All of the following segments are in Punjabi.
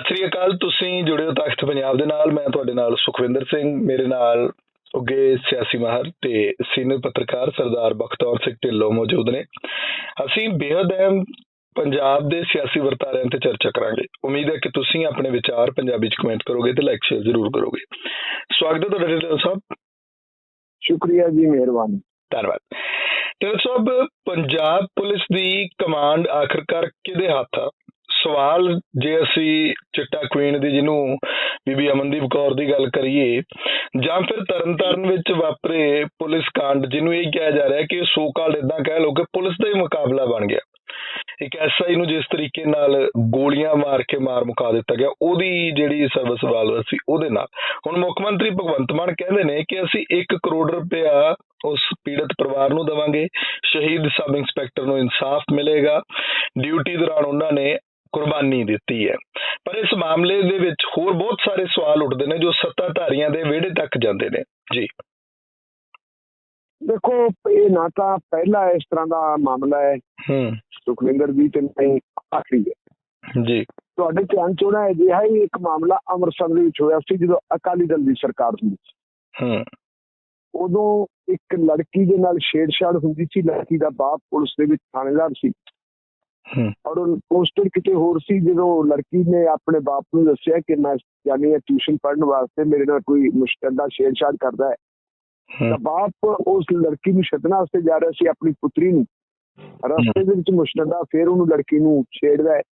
ਸਤਿ ਸ੍ਰੀ ਅਕਾਲ ਤੁਸੀਂ ਜੁੜੇ ਹੋ ਤਖਤ ਪੰਜਾਬ ਦੇ ਨਾਲ ਮੈਂ ਤੁਹਾਡੇ ਨਾਲ ਸੁਖਵਿੰਦਰ ਸਿੰਘ ਮੇਰੇ ਨਾਲ ਉੱਗੇ ਸਿਆਸੀ ਮਾਹਰ ਤੇ ਸੀਨੀਅਰ ਪੱਤਰਕਾਰ ਸਰਦਾਰ ਬਖਤੌਰ ਸਿੰਘ ਢਿੱਲੋਂ ਮੌਜੂਦ ਨੇ। ਅਸੀਂ ਬੇहद ਅਹਿਮ ਪੰਜਾਬ ਦੇ ਸਿਆਸੀ ਵਰਤਾਰਿਆਂ ਤੇ ਚਰਚਾ ਕਰਾਂਗੇ। ਉਮੀਦ ਹੈ ਕਿ ਤੁਸੀਂ ਆਪਣੇ ਵਿਚਾਰ ਪੰਜਾਬੀ ਚ ਕਮੈਂਟ ਕਰੋਗੇ ਤੇ ਲਾਈਕ ਸ਼ੇਅਰ ਜ਼ਰੂਰ ਕਰੋਗੇ। ਸਵਾਗਤ ਹੈ ਤੁਹਾਡਾ ਢਿੱਲੋਂ ਸਾਹਿਬ। ਸ਼ੁਕਰੀਆ ਜੀ ਮਿਹਰਬਾਨੀ। ਧੰਨਵਾਦ। ਢਿੱਲੋਂ ਸਾਹਿਬ ਪੰਜਾਬ ਪੁਲਿਸ ਦੀ ਕਮਾਂਡ ਆਖਰਕਾਰ ਕਿਹਦੇ ਹੱਥ ਆ? ਸਵਾਲ ਜੇ ਅਸੀਂ ਚਿੱਟਾ ਕੁਈਨ ਦੀ ਜਿਹਨੂੰ ਬੀਬੀ ਅਮਨਦੀਪ ਕੌਰ ਦੀ ਗੱਲ ਕਰੀਏ ਜਾਂ ਫਿਰ ਤਰਨਤਾਰਨ ਵਿੱਚ ਵਾਪਰੇ ਪੁਲਿਸ ਕਾਂਡ ਜਿਹਨੂੰ ਇਹ ਕਿਹਾ ਜਾ ਰਿਹਾ ਕਿ ਸੋ ਕਾਲ ਇਦਾਂ ਕਹਿ ਲਓ ਕਿ ਪੁਲਿਸ ਦਾ ਹੀ ਮੁਕਾਬਲਾ ਬਣ ਗਿਆ। ਇੱਕ ਐਸਆਈ ਨੂੰ ਜਿਸ ਤਰੀਕੇ ਨਾਲ ਗੋਲੀਆਂ ਮਾਰ ਕੇ ਮਾਰ ਮੁਕਾ ਦਿੱਤਾ ਗਿਆ, ਉਹਦੀ ਜਿਹੜੀ ਸਰਵਿਸ ਵਾਲ ਸੀ ਉਹਦੇ ਨਾਲ। ਹੁਣ ਮੁੱਖ ਮੰਤਰੀ ਭਗਵੰਤ ਮਾਨ ਕਹਿੰਦੇ ਨੇ ਕਿ ਅਸੀਂ 1 ਕਰੋੜ ਰੁਪਇਆ ਉਸ ਪੀੜਤ ਪਰਿਵਾਰ ਨੂੰ ਦੇਵਾਂਗੇ, ਸ਼ਹੀਦ ਸਬ ਇੰਸਪੈਕਟਰ ਨੂੰ ਇਨਸਾਫ ਮਿਲੇਗਾ। ਡਿਊਟੀ ਦੌਰਾਨ ਉਹਨਾਂ ਨੇ ਕੁਰਬਾਨੀ ਦਿੱਤੀ ਹੈ। ਪਰ ਇਸ ਮਾਮਲੇ ਦੇ ਵਿੱਚ ਹੋਰ ਬਹੁਤ ਸਾਰੇ ਸਵਾਲ ਉੱਠਦੇ ਨੇ ਜੋ ਸੱਤਾਧਾਰੀਆਂ ਦੇ ਵਿਹੜੇ ਤੱਕ ਜਾਂਦੇ ਨੇ। ਜੀ। ਦੇਖੋ ਇਹ ਨਾ ਤਾਂ ਪਹਿਲਾ ਇਸ ਤਰ੍ਹਾਂ ਦਾ ਮਾਮਲਾ ਹੈ। ਹੂੰ। ਸੁਖਵਿੰਦਰ ਜੀ ਤੇ ਨਹੀਂ ਆਖਰੀ ਹੈ। ਜੀ। ਤੁਹਾਡੇ ਧਿਆਨ ਚ ਹੋਣਾ ਅਜਿਹਾ ਹੀ ਇੱਕ ਮਾਮਲਾ ਅੰਮ੍ਰਿਤਸਰ ਦੇ ਵਿੱਚ ਹੋਇਆ ਸੀ ਜਦੋਂ ਅਕਾਲੀ ਦਲ ਦੀ ਸਰਕਾਰ ਸੀ। ਹੂੰ। ਉਦੋਂ ਇੱਕ ਲੜਕੀ ਦੇ ਨਾਲ ਛੇੜਛਾੜ ਹੁੰਦੀ ਸੀ। ਲੜਕੀ ਦਾ ਬਾਪ ਪੁਲਿਸ ਦੇ ਵਿੱਚ ਥਾਣੇਦਾਰ ਸੀ। ਔਰ ਉਹ ਪੋਸਟਡ ਕਿਤੇ ਹੋਰ ਸੀ ਜਦੋਂ ਲੜਕੀ ਨੇ ਆਪਣੇ ਬਾਪ ਨੂੰ ਦੱਸਿਆ ਕਿ ਮੈਂ ਜਾਨੀ ਟਿਊਸ਼ਨ ਪੜ੍ਹਨ ਵਾਸਤੇ ਮੇਰੇ ਨਾਲ ਕੋਈ ਮੁਸ਼ਕਲ ਦਾ ਛੇੜਛਾੜ ਕਰਦਾ ਹੈ। ਤਾਂ ਹੂੰ ਬਾਪ ਉਸ ਲੜਕੀ ਨੂੰ ਛੱਡਣ ਵਾਸਤੇ ਜਾ ਰਿਹਾ ਸੀ ਆਪਣੀ ਪੁੱਤਰੀ ਨੂੰ। ਰਸਤੇ ਦੇ ਵਿੱਚ ਮੁਸ਼ਟਦਾ ਫਿਰ ਉਹਨੂੰ ਲੜਕੀ ਨੂੰ ਛੇੜਦਾ ਹੈ।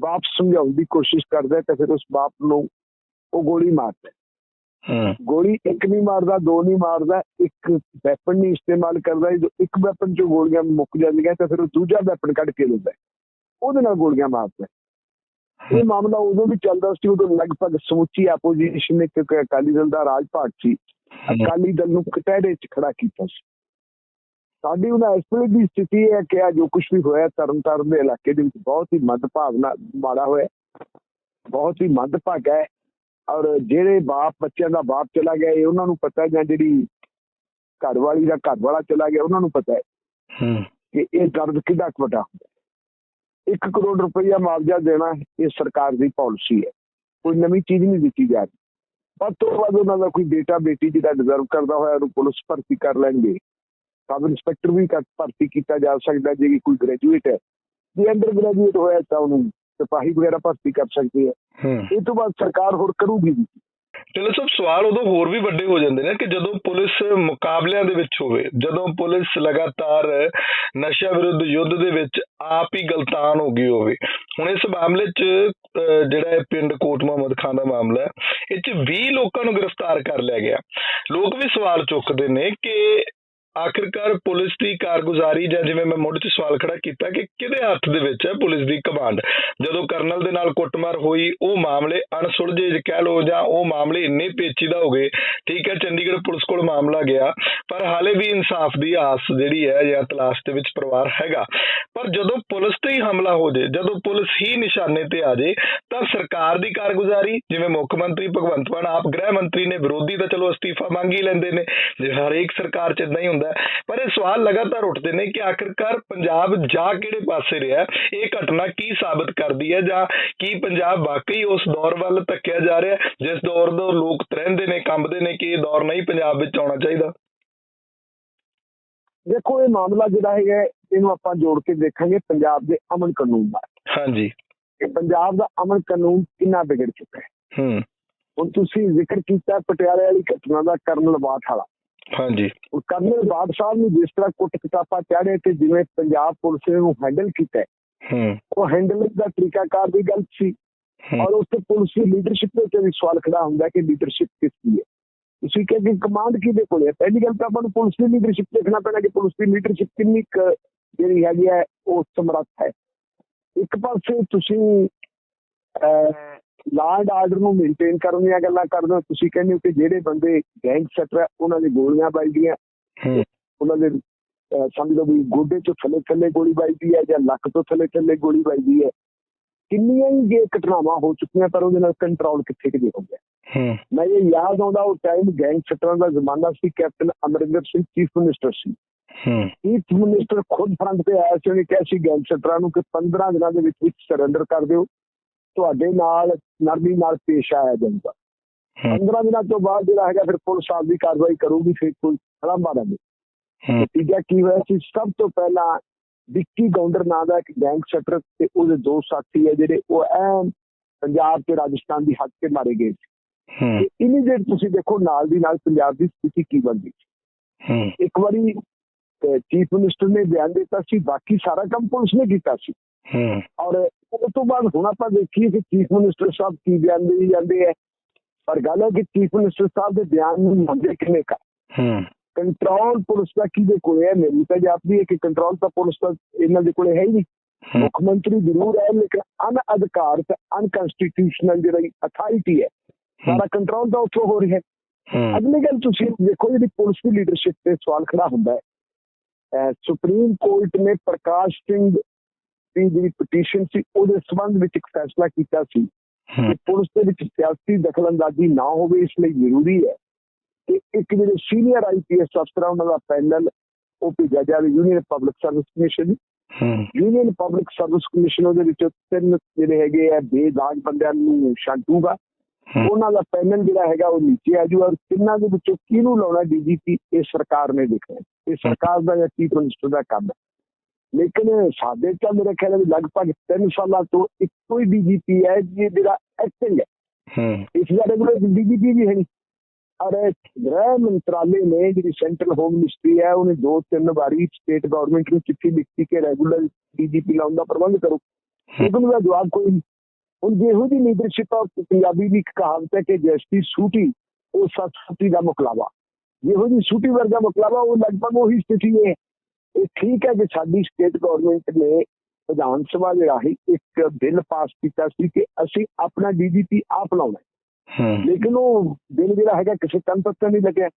ਬਾਪ ਸਮਝਾਉਣ ਦੀ ਕੋਸ਼ਿਸ਼ ਕਰਦਾ ਹੈ ਤਾਂ ਫਿਰ ਉਸ ਬਾਪ ਨੂੰ ਉਹ ਗੋਲੀ ਮਾਰਦਾ ਹੈ। ਹੂੰ। ਗੋਲੀ ਇੱਕ ਨਹੀਂ ਮਾਰਦਾ ਦੋ ਨਹੀਂ ਮਾਰਦਾ ਇੱਕ ਵੈਪਨ ਨਹੀਂ ਇਸਤੇਮਾਲ ਕਰਦਾ ਜਦੋਂ ਇੱਕ ਵੈਪਨ ਚੋਂ ਗੋਲੀਆਂ ਮੁੱਕ ਜਾਂਦੀਆਂ ਤਾਂ ਫਿਰ ਉਹ ਦੂਜਾ ਵੈਪਨ ਕੱਢ ਕੇ ਹੈ। ਉਹਦੇ ਨਾਲ ਗੋਲੀਆਂ ਮਾਰਦਾ। ਇਹ ਮਾਮਲਾ ਉਦੋਂ ਵੀ ਚੱਲਦਾ ਸੀ ਉਦੋਂ ਲਗਭਗ ਸਮੁੱਚੀ ਆਪੋਜੀਸ਼ਨ ਨੇ ਕਿਉਂਕਿ ਅਕਾਲੀ ਦਲ ਦਾ ਰਾਜ ਭਾਗ ਸੀ। ਅਕਾਲੀ ਦਲ ਨੂੰ ਕਟਹਿਰੇ 'ਚ ਖੜਾ ਕੀਤਾ ਸੀ। ਸਾਡੀ ਉਹਨਾਂ ਇਸ ਵੇਲੇ ਦੀ ਸਥਿਤੀ ਹੈ ਕਿ ਆ ਜੋ ਕੁਝ ਵੀ ਹੋਇਆ ਤਰਨਤਾਰਨ ਦੇ ਇਲਾਕੇ ਦੇ ਵਿੱਚ ਬਹੁਤ ਹੀ ਮੰਦਭਾਵਨਾ ਮਾੜਾ ਹੋਇਆ। ਬਹੁਤ ਹੀ ਮੰਦਭਾਗਾ ਹੈ। ਔਰ ਜਿਹੜੇ ਬਾਪ ਬੱਚਿਆਂ ਦਾ ਬਾਪ ਚਲਾ ਗਿਆ ਇਹ ਉਹਨਾਂ ਨੂੰ ਪਤਾ ਜਾਂ ਜਿਹੜੀ ਘਰ ਵਾਲੀ ਦਾ ਘਰ ਵਾਲਾ ਚਲਾ ਗਿਆ ਉਹਨਾਂ ਨੂੰ ਪਤਾ ਹੈ ਹੂੰ। ਕਿ ਇਹ ਦਰਦ ਕਿੰਨਾ ਕੁ ਵੱਡਾ ਹੁੰਦਾ 1 ਕਰੋੜ ਰੁਪਈਆ ਮੁਆਵਜ਼ਾ ਦੇਣਾ ਇਹ ਸਰਕਾਰ ਦੀ ਪਾਲਿਸੀ ਹੈ। ਕੋਈ ਨਵੀਂ ਚੀਜ਼ ਨਹੀਂ ਦਿੱਤੀ ਜਾ ਰਹੀ। ਵੱਧ ਤੋਂ ਵੱਧ ਉਹਨਾਂ ਦਾ ਕੋਈ ਬੇਟਾ ਬੇਟੀ ਜਿਹਦਾ ਡਿਜ਼ਰਵ ਕਰਦਾ ਹੋਇਆ ਉਹਨੂੰ ਪੁਲਿਸ ਭਰਤੀ ਕਰ ਲੈਣਗੇ। ਸਬ ਇੰਸਪੈਕਟਰ ਵੀ ਕਰ ਭਰਤੀ ਕੀਤਾ ਜਾ ਸਕਦਾ ਜੇ ਕੋਈ ਗ੍ਰੈਜੂਏਟ ਹੈ। ਜੇ ਅੰਡਰ ਗ੍ਰੈਜੂਏਟ ਹੋਇਆ ਤਾਂ ਉਹਨੂੰ ਸਿਪਾਹੀ ਵਗੈਰਾ ਭਰਤੀ ਕਰ ਸਕਦੇ ਹੂੰ। ਇਹ ਤੋਂ ਬਾਅਦ ਸਰਕਾਰ ਹੋਰ ਕਰੂਗੀ ਵੀ ਚਲੋ ਸਵਾਲ ਉਦੋਂ ਹੋਰ ਵੀ ਵੱਡੇ ਹੋ ਜਾਂਦੇ ਨੇ ਕਿ ਜਦੋਂ ਪੁਲਿਸ ਮੁਕਾਬਲਿਆਂ ਦੇ ਵਿੱਚ ਹੋਵੇ ਜਦੋਂ ਪੁਲਿਸ ਲਗਾਤਾਰ ਨਸ਼ਾ ਵਿਰੁੱਧ ਯੁੱਧ ਦੇ ਵਿੱਚ ਆਪ ਹੀ ਗਲਤਾਨ ਹੋ ਗਈ ਹੋਵੇ। ਹੁਣ ਇਸ ਮਾਮਲੇ 'ਚ ਅਹ, ਜਿਹੜਾ ਇਹ ਪਿੰਡ ਕੋਟ ਮੁਹੰਮਦ ਖਾਨ ਦਾ ਮਾਮਲਾ ਹੈ ਇਹ 'ਚ 20 ਲੋਕਾਂ ਨੂੰ ਗ੍ਰਿਫਤਾਰ ਕਰ ਲਿਆ ਗਿਆ। ਲੋਕ ਵੀ ਸਵਾਲ ਚੁੱਕਦੇ ਨੇ ਕਿ ਆਖਿਰਕਾਰ ਪੁਲਿਸ ਦੀ ਕਾਰਗੁਜ਼ਾਰੀ ਜਾਂ ਜਿਵੇਂ ਮੈਂ ਮੁੱਢ 'ਚ ਸਵਾਲ ਖੜਾ ਕੀਤਾ ਕਿ ਕਿਹਦੇ ਹੱਥ ਦੇ ਵਿੱਚ ਹੈ ਪੁਲਿਸ ਦੀ ਕਮਾਂਡ? ਜਦੋਂ ਕਰਨਲ ਦੇ ਨਾਲ ਕੁੱਟਮਾਰ ਹੋਈ, ਉਹ ਮਾਮਲੇ ਅਣਸੁਲਝੇ ਕਹਿ ਲਓ ਜਾਂ ਉਹ ਮਾਮਲੇ ਇੰਨੇ ਪੇਚੀਦਾ ਹੋ ਗਏ, ਠੀਕ ਹੈ, ਚੰਡੀਗੜ੍ਹ ਪੁਲਿਸ ਕੋਲ ਮਾਮਲਾ ਗਿਆ, ਪਰ ਹਾਲੇ ਵੀ ਇਨਸਾਫ ਦੀ ਆਸ ਜਿਹੜੀ ਹੈ ਜਾਂ ਤਲਾਸ਼ ਦੇ ਵਿੱਚ ਪਰਿਵਾਰ ਹੈਗਾ। ਪਰ ਜਦੋਂ ਪੁਲਿਸ ਤੇ ਹੀ ਹਮਲਾ ਹੋ ਜੇ, ਜਦੋਂ ਪੁਲਿਸ ਹੀ ਨਿਸ਼ਾਨੇ ਤੇ ਆ ਜੇ, ਤਾਂ ਸਰਕਾਰ ਦੀ ਕਾਰਗੁਜ਼ਾਰੀ, ਜਿਵੇਂ ਮੁੱਖ ਮੰਤਰੀ ਭਗਵੰਤ ਮਾਨ, ਆਪ ਗ੍ਰਹਿ ਮੰਤਰੀ ਨੇ ਵਿਰੋਧੀ ਤਾਂ ਚਲੋ ਅਸਤੀਫਾ ਮੰਗ ਹੀ ਲੈਂਦੇ ਨੇ, ਜੇ ਹਰੇਕ ਸਰਕਾਰ ਚ ਇਦਾਂ ਹੀ ਹੁੰਦਾ ਹੈ। ਪਰ ਇਹ ਸਵਾਲ ਲਗਾਤਾਰ ਉੱਠਦੇ ਨੇ ਕਿ ਆਖਿਰਕਾਰ ਪੰਜਾਬ ਜਾ ਕਿਹੜੇ ਪਾਸੇ ਰਿਹਾ? ਇਹ ਘਟਨਾ ਕੀ ਸਾਬਤ ਕਰਦੀ ਹੈ ਜਾਂ ਕੀ ਪੰਜਾਬ ਵਾਕਈ ਉਸ ਦੌਰ ਵੱਲ ਧੱਕਿਆ ਜਾ ਰਿਹਾ ਜਿਸ ਦੌਰ ਦੇ ਲੋਕ ਤਰਹਿੰਦੇ ਨੇ ਕੰਬਦੇ ਨੇ ਕਿ ਇਹ ਦੌਰ ਨਹੀਂ ਪੰਜਾਬ ਵਿੱਚ ਆਉਣਾ ਚਾਹੀਦਾ? ਦੇਖੋ ਇਹ ਮਾਮਲਾ ਜਿਹੜਾ ਹੈਗਾ ਇਹਨੂੰ ਆਪਾਂ ਜੋੜ ਕੇ ਦੇਖਾਂਗੇ ਪੰਜਾਬ ਦੇ ਅਮਨ ਕਾਨੂੰਨ ਦਾ। ਹਾਂਜੀ। ਕਿ ਪੰਜਾਬ ਦਾ ਅਮਨ ਕਾਨੂੰਨ ਕਿੰਨਾ ਵਿਗੜ ਚੁੱਕਾ ਹੈ? ਹੂੰ। ਹੁਣ ਤੁਸੀਂ ਜ਼ਿਕਰ ਕੀਤਾ ਪਟਿਆਲੇ ਵਾਲੀ ਘਟਨਾ ਦਾ ਕਰਨਲ ਬਾਠ ਵਾਲਾ। ਹਾਂਜੀ। ਉਹ ਕਰਨਲ ਬਾਠ ਸਾਹਿਬ ਨੂੰ ਜਿਸ ਤਰ੍ਹਾਂ ਕੁੱਟ ਕਿਤਾਬਾ ਚਾੜੇ ਤੇ ਜਿਵੇਂ ਪੰਜਾਬ ਪੁਲਿਸ ਨੇ ਉਹਨੂੰ ਹੈਂਡਲ ਕੀਤਾ ਹੈ, ਉਹ ਹੈਂਡਲਿੰਗ ਦਾ ਤਰੀਕਾਕਾਰ ਵੀ ਗਲਤ ਸੀ। ਔਰ ਉਸ ਤੇ ਪੁਲਿਸ ਦੀ ਲੀਡਰਸ਼ਿਪ ਦੇ ਉੱਤੇ ਵੀ ਸਵਾਲ ਖੜਾ ਹੁੰਦਾ ਕਿ ਲੀਡਰਸ਼ਿਪ ਕਿਸ ਦੀ ਹੈ। ਤੁਸੀਂ ਕਹਿੰਦੇ ਕਮਾਂਡ ਕਿਹਦੇ ਕੋਲ ਹੈ? ਪਹਿਲੀ ਗੱਲ ਤਾਂ ਆਪਾਂ ਨੂੰ ਪੁਲਿਸ ਦੀ ਲੀਡਰਸ਼ਿਪ ਦੇਖਣਾ ਪੈਣਾ ਕਿ ਪੁਲਿਸ ਦੀ ਲੀਡਰਸ਼ਿਪ ਕਿੰਨੀ ਕੁ ਜਿਹੜੀ ਹੈਗੀ ਹੈ ਉਹ ਸਮਰੱਥ ਹੈ। ਇੱਕ ਪਾਸੇ ਤੁਸੀਂ ਲਾਅ ਐਂਡ ਆਰਡਰ ਨੂੰ ਮੇਨਟੇਨ ਕਰਨ ਦੀਆਂ ਗੱਲਾਂ ਕਰਦੇ ਹੋ। ਤੁਸੀਂ ਕਹਿੰਦੇ ਹੋ ਕਿ ਜਿਹੜੇ ਬੰਦੇ ਗੈਂਗ ਸੈਟਰ ਹੈ ਉਹਨਾਂ ਦੀ ਗੋਲੀਆਂ ਵੱਜਦੀਆਂ। ਉਹਨਾਂ ਦੇ ਸਮਝ ਲਓ ਵੀ ਗੋਡੇ ਤੋਂ ਥੱਲੇ ਥੱਲੇ ਗੋਲੀ ਵੱਜਦੀ ਹੈ ਜਾਂ ਲੱਕ ਤੋਂ ਥੱਲੇ ਥੱਲੇ ਗੋਲੀ ਵੱਜਦੀ ਹੈ। ਕਿੰਨੀਆਂ ਹੀ ਜੇ ਘਟਨਾਵਾਂ ਹੋ ਚੁੱਕੀਆਂ ਪਰ ਉਹਦੇ ਨਾਲ ਕੰਟਰੋਲ ਕਿੱਥੇ ਕਿਤੇ ਹੋ ਗਿਆ। ਮੈਂ ਇਹ ਯਾਦ ਆਉਂਦਾ ਉਹ ਟਾਈਮ ਗੈਂਗ ਸਟਰਾਂ ਦਾ ਜ਼ਮਾਨਾ ਸੀ captain Amarinder Singh chief minister ਸੀ। ਹੂੰ। ਚੀਫ ਮਿਨਿਸਟਰ ਖੁਦ ਫਰੰਟ ਤੇ ਆਇਆ ਸੀ ਉਹਨੇ ਕਿਹਾ ਸੀ ਗੈਂਗ ਸਟਰਾਂ ਨੂੰ ਕਿ 15 ਦਿਨਾਂ ਦੇ ਵਿੱਚ ਵਿੱਚ ਸਰੈਂਡਰ ਕਰ ਦਿਓ। ਤੁਹਾਡੇ ਨਾਲ ਨਰਮੀ ਨਾਲ ਪੇਸ਼ ਆਇਆ ਜਾਂਦਾ। ਹੂੰ। 15 ਦਿਨਾਂ ਤੋਂ ਬਾਅਦ ਜਿਹੜਾ ਹੈਗਾ ਫਿਰ ਪੁਲਿਸ ਆਪਦੀ ਕਾਰਵਾਈ ਕਰੂਗੀ ਫਿਰ ਕੋਈ ਹਰਾਮਾ ਦਾ ਨਹੀਂ ਨਤੀਜਾ ਕੀ ਹੋਇਆ ਸੀ ਸਭ ਤੋਂ ਪਹਿਲਾਂ ਵਿੱਕੀ ਗੌਂਡਰ ਨਾਂ ਦਾ ਇੱਕ ਗੈਂਗ ਸ਼ਟਰ ਤੇ ਉਹਦੇ ਦੋ ਸਾਥੀ ਹੈ ਜਿਹੜੇ ਉਹ ਐਨ ਪੰਜਾਬ ਤੇ ਰਾਜਸਥਾਨ ਦੀ ਹੱਦ ਤੇ ਮਾਰੇ ਗਏ ਸੀ। ਇਮੀਡੀਏਟ ਤੁਸੀਂ ਦੇਖੋ ਨਾਲ ਦੀ ਨਾਲ ਪੰਜਾਬ ਦੀ ਸਥਿਤੀ ਕੀ ਬਣ ਗਈ ਇੱਕ ਵਾਰੀ ਚੀਫ ਮਿਨਿਸਟਰ ਨੇ ਬਿਆਨ ਦਿੱਤਾ ਸੀ ਬਾਕੀ ਸਾਰਾ ਕੰਮ ਪੁਲਿਸ ਨੇ ਕੀਤਾ ਸੀ। ਔਰ ਉਸ ਤੋਂ ਬਾਅਦ ਹੁਣ ਆਪਾਂ ਦੇਖੀਏ ਕਿ ਚੀਫ ਮਿਨਿਸਟਰ ਸਾਹਿਬ ਕੀ ਬਿਆਨ ਦੇ ਜਾਂਦੇ ਹੈ ਪਰ ਗੱਲ ਹੈ ਕਿ ਚੀਫ ਮਿਨਿਸਟਰ ਸਾਹਿਬ ਦੇ ਬਿਆਨ ਨੂੰ ਮੰਨਦੇ ਕਿੰਨੇ ਕਾ ਹੂੰ। ਕੰਟਰੋਲ ਪੁਲਿਸ ਦਾ ਕਿਹਦੇ ਕੋਲੇ ਹੈ ਮੇਰੀ ਤਾਂ ਜਾਪਦੀ ਹੈ ਕਿ ਕੰਟਰੋਲ ਤਾਂ ਪੁਲਿਸ ਦਾ ਇਹਨਾਂ ਦੇ ਕੋਲੇ ਹੈ ਹੀ ਨਹੀਂ। ਮੁੱਖ ਮੰਤਰੀ ਜ਼ਰੂਰ ਹੈ ਲੇਕਿਨ ਅਨਅਧਿਕਾਰਤ ਅਨਕਨਸਟੀਟਿਊਸ਼ਨਲ ਜਿਹੜੀ ਅਥਾਰਟੀ ਹੈ ਸਾਰਾ ਕੰਟਰੋਲ ਤਾਂ ਉੱਥੋਂ ਹੋ ਰਿਹਾ। ਹੈ। ਅਗਲੀ ਗੱਲ ਤੁਸੀਂ ਦੇਖੋ ਜਿਹੜੀ ਪੁਲਿਸ ਦੀ ਲੀਡਰਸ਼ਿਪ ਤੇ ਸਵਾਲ ਖੜਾ ਹੁੰਦਾ ਹੈ। ਸੁਪਰੀਮ ਕੋਰਟ ਨੇ ਪ੍ਰਕਾਸ਼ ਸਿੰਘ ਦੀ ਜਿਹੜੀ ਪਟੀਸ਼ਨ ਸੀ ਉਹਦੇ ਸੰਬੰਧ ਵਿੱਚ ਇੱਕ ਫੈਸਲਾ ਕੀਤਾ ਸੀ ਕਿ ਪੁਲਿਸ ਦੇ ਵਿੱਚ ਸਿਆਸੀ ਦਖਲਅੰਦਾਜ਼ੀ ਨਾ ਹੋਵੇ ਇਸ ਲਈ ਜ਼ਰੂਰੀ ਹੈ ਕਿ ਇੱਕ ਜਿਹੜੇ ਸੀਨੀਅਰ ਆਈਪੀਐਸ ਅਫਸਰ ਉਹਨਾਂ ਦਾ ਪੈਨਲ ਉਹ ਭੇਜਿਆ ਜਾਵੇ union public service commission union public service commission ਉਹਦੇ ਵਿੱਚ ਤਿੰਨ ਜਿਹੜੇ ਹੈਗੇ ਆ ਬੇਦਾਗ ਬੰਦਿਆਂ ਨੂੰ ਛਾਂਟੂਗਾ ਹੂੰ। ਉਹਨਾਂ ਦਾ ਪੈਨਲ ਜਿਹੜਾ ਹੈਗਾ ਉਹ ਨੀਚੇ ਆ ਜੂ ਔਰ ਤਿੰਨਾਂ ਦੇ ਵਿੱਚੋਂ ਕਿਹਨੂੰ ਲਾਉਣਾ ਡੀਜੀਪੀ ਇਹ ਸਰਕਾਰ ਨੇ ਦੇਖਣਾ। ਇਹ ਸਰਕਾਰ ਦਾ ਜਾਂ ਚੀਫ ਮਿਨਿਸਟਰ ਦਾ ਕੰਮ ਹੈ। ਲੇਕਿਨ ਸਾਡੇ ਤਾਂ ਮੇਰੇ ਖਿਆਲ ਹੈ ਵੀ ਲਗਭਗ 3 ਸਾਲਾਂ ਤੋਂ ਇੱਕੋ ਹੀ ਡੀਜੀਪੀ ਹੈ ਜਿਹੜਾ ਐਕਟਿੰਗ ਹੈ। ਹੂੰ। ਇਸ ਦਾ ਰੈਗੂਲਰ ਡੀਜੀਪੀ ਵੀ ਹੈ ਨਹੀਂ ਔਰ ਗ੍ਰਹਿ ਮੰਤਰਾਲੇ ਨੇ ਜਿਹੜੀ ਸੈਂਟਰਲ ਹੋਮ ਮਿਨਿਸਟਰੀ ਹੈ ਉਹਨੇ ਦੋ ਤਿੰਨ ਵਾਰੀ ਸਟੇਟ ਗਵਰਨਮੈਂਟ ਨੂੰ ਚਿੱਠੀ ਲਿਖੀ ਕਿ ਰੈਗੂਲਰ ਡੀਜੀਪੀ ਲਾਉਣ ਦਾ ਪ੍ਰਬੰਧ ਕਰੋ। ਲੇਕਿਨ ਉਹਦਾ ਜਵਾਬ ਕੋਈ ਨਹੀਂ। ਹੁਣ ਜਿਹੋ ਦੀ ਲੀਡਰਸ਼ਿਪ ਆ ਪੰਜਾਬੀ ਦੀ ਇੱਕ ਕਹਾਵਤ ਹੈ ਕਿ ਜੈਸੀ ਸੂਟੀ ਉਹ ਸਤਸਤੀ ਦਾ ਮੁਕਲਾਵਾ। ਜਿਹੋ ਜੀ ਸੂਟੀ ਵਰਗਾ ਮੁਕਲਾਵਾ ਉਹ ਲਗਭਗ ਉਹੀ ਸਥਿਤੀ ਹੈ। ਇਹ ਠੀਕ ਹੈ ਕਿ ਸਾਡੀ ਸਟੇਟ ਗਵਰਨਮੈਂਟ ਨੇ ਵਿਧਾਨ ਸਭਾ ਦੇ ਰਾਹੀਂ ਇੱਕ ਬਿੱਲ ਪਾਸ ਕੀਤਾ ਸੀ ਕਿ ਅਸੀਂ ਆਪਣਾ ਡੀਜੀਪੀ ਆਪ ਲਾਉਣਾ ਹੈ। ਹੂੰ। ਲੇਕਿਨ ਉਹ ਬਿੱਲ ਜਿਹੜਾ ਹੈਗਾ ਕਿਸੇ ਕੰਮ ਤੱਕ ਨਹੀਂ ਲੱਗਿਆ।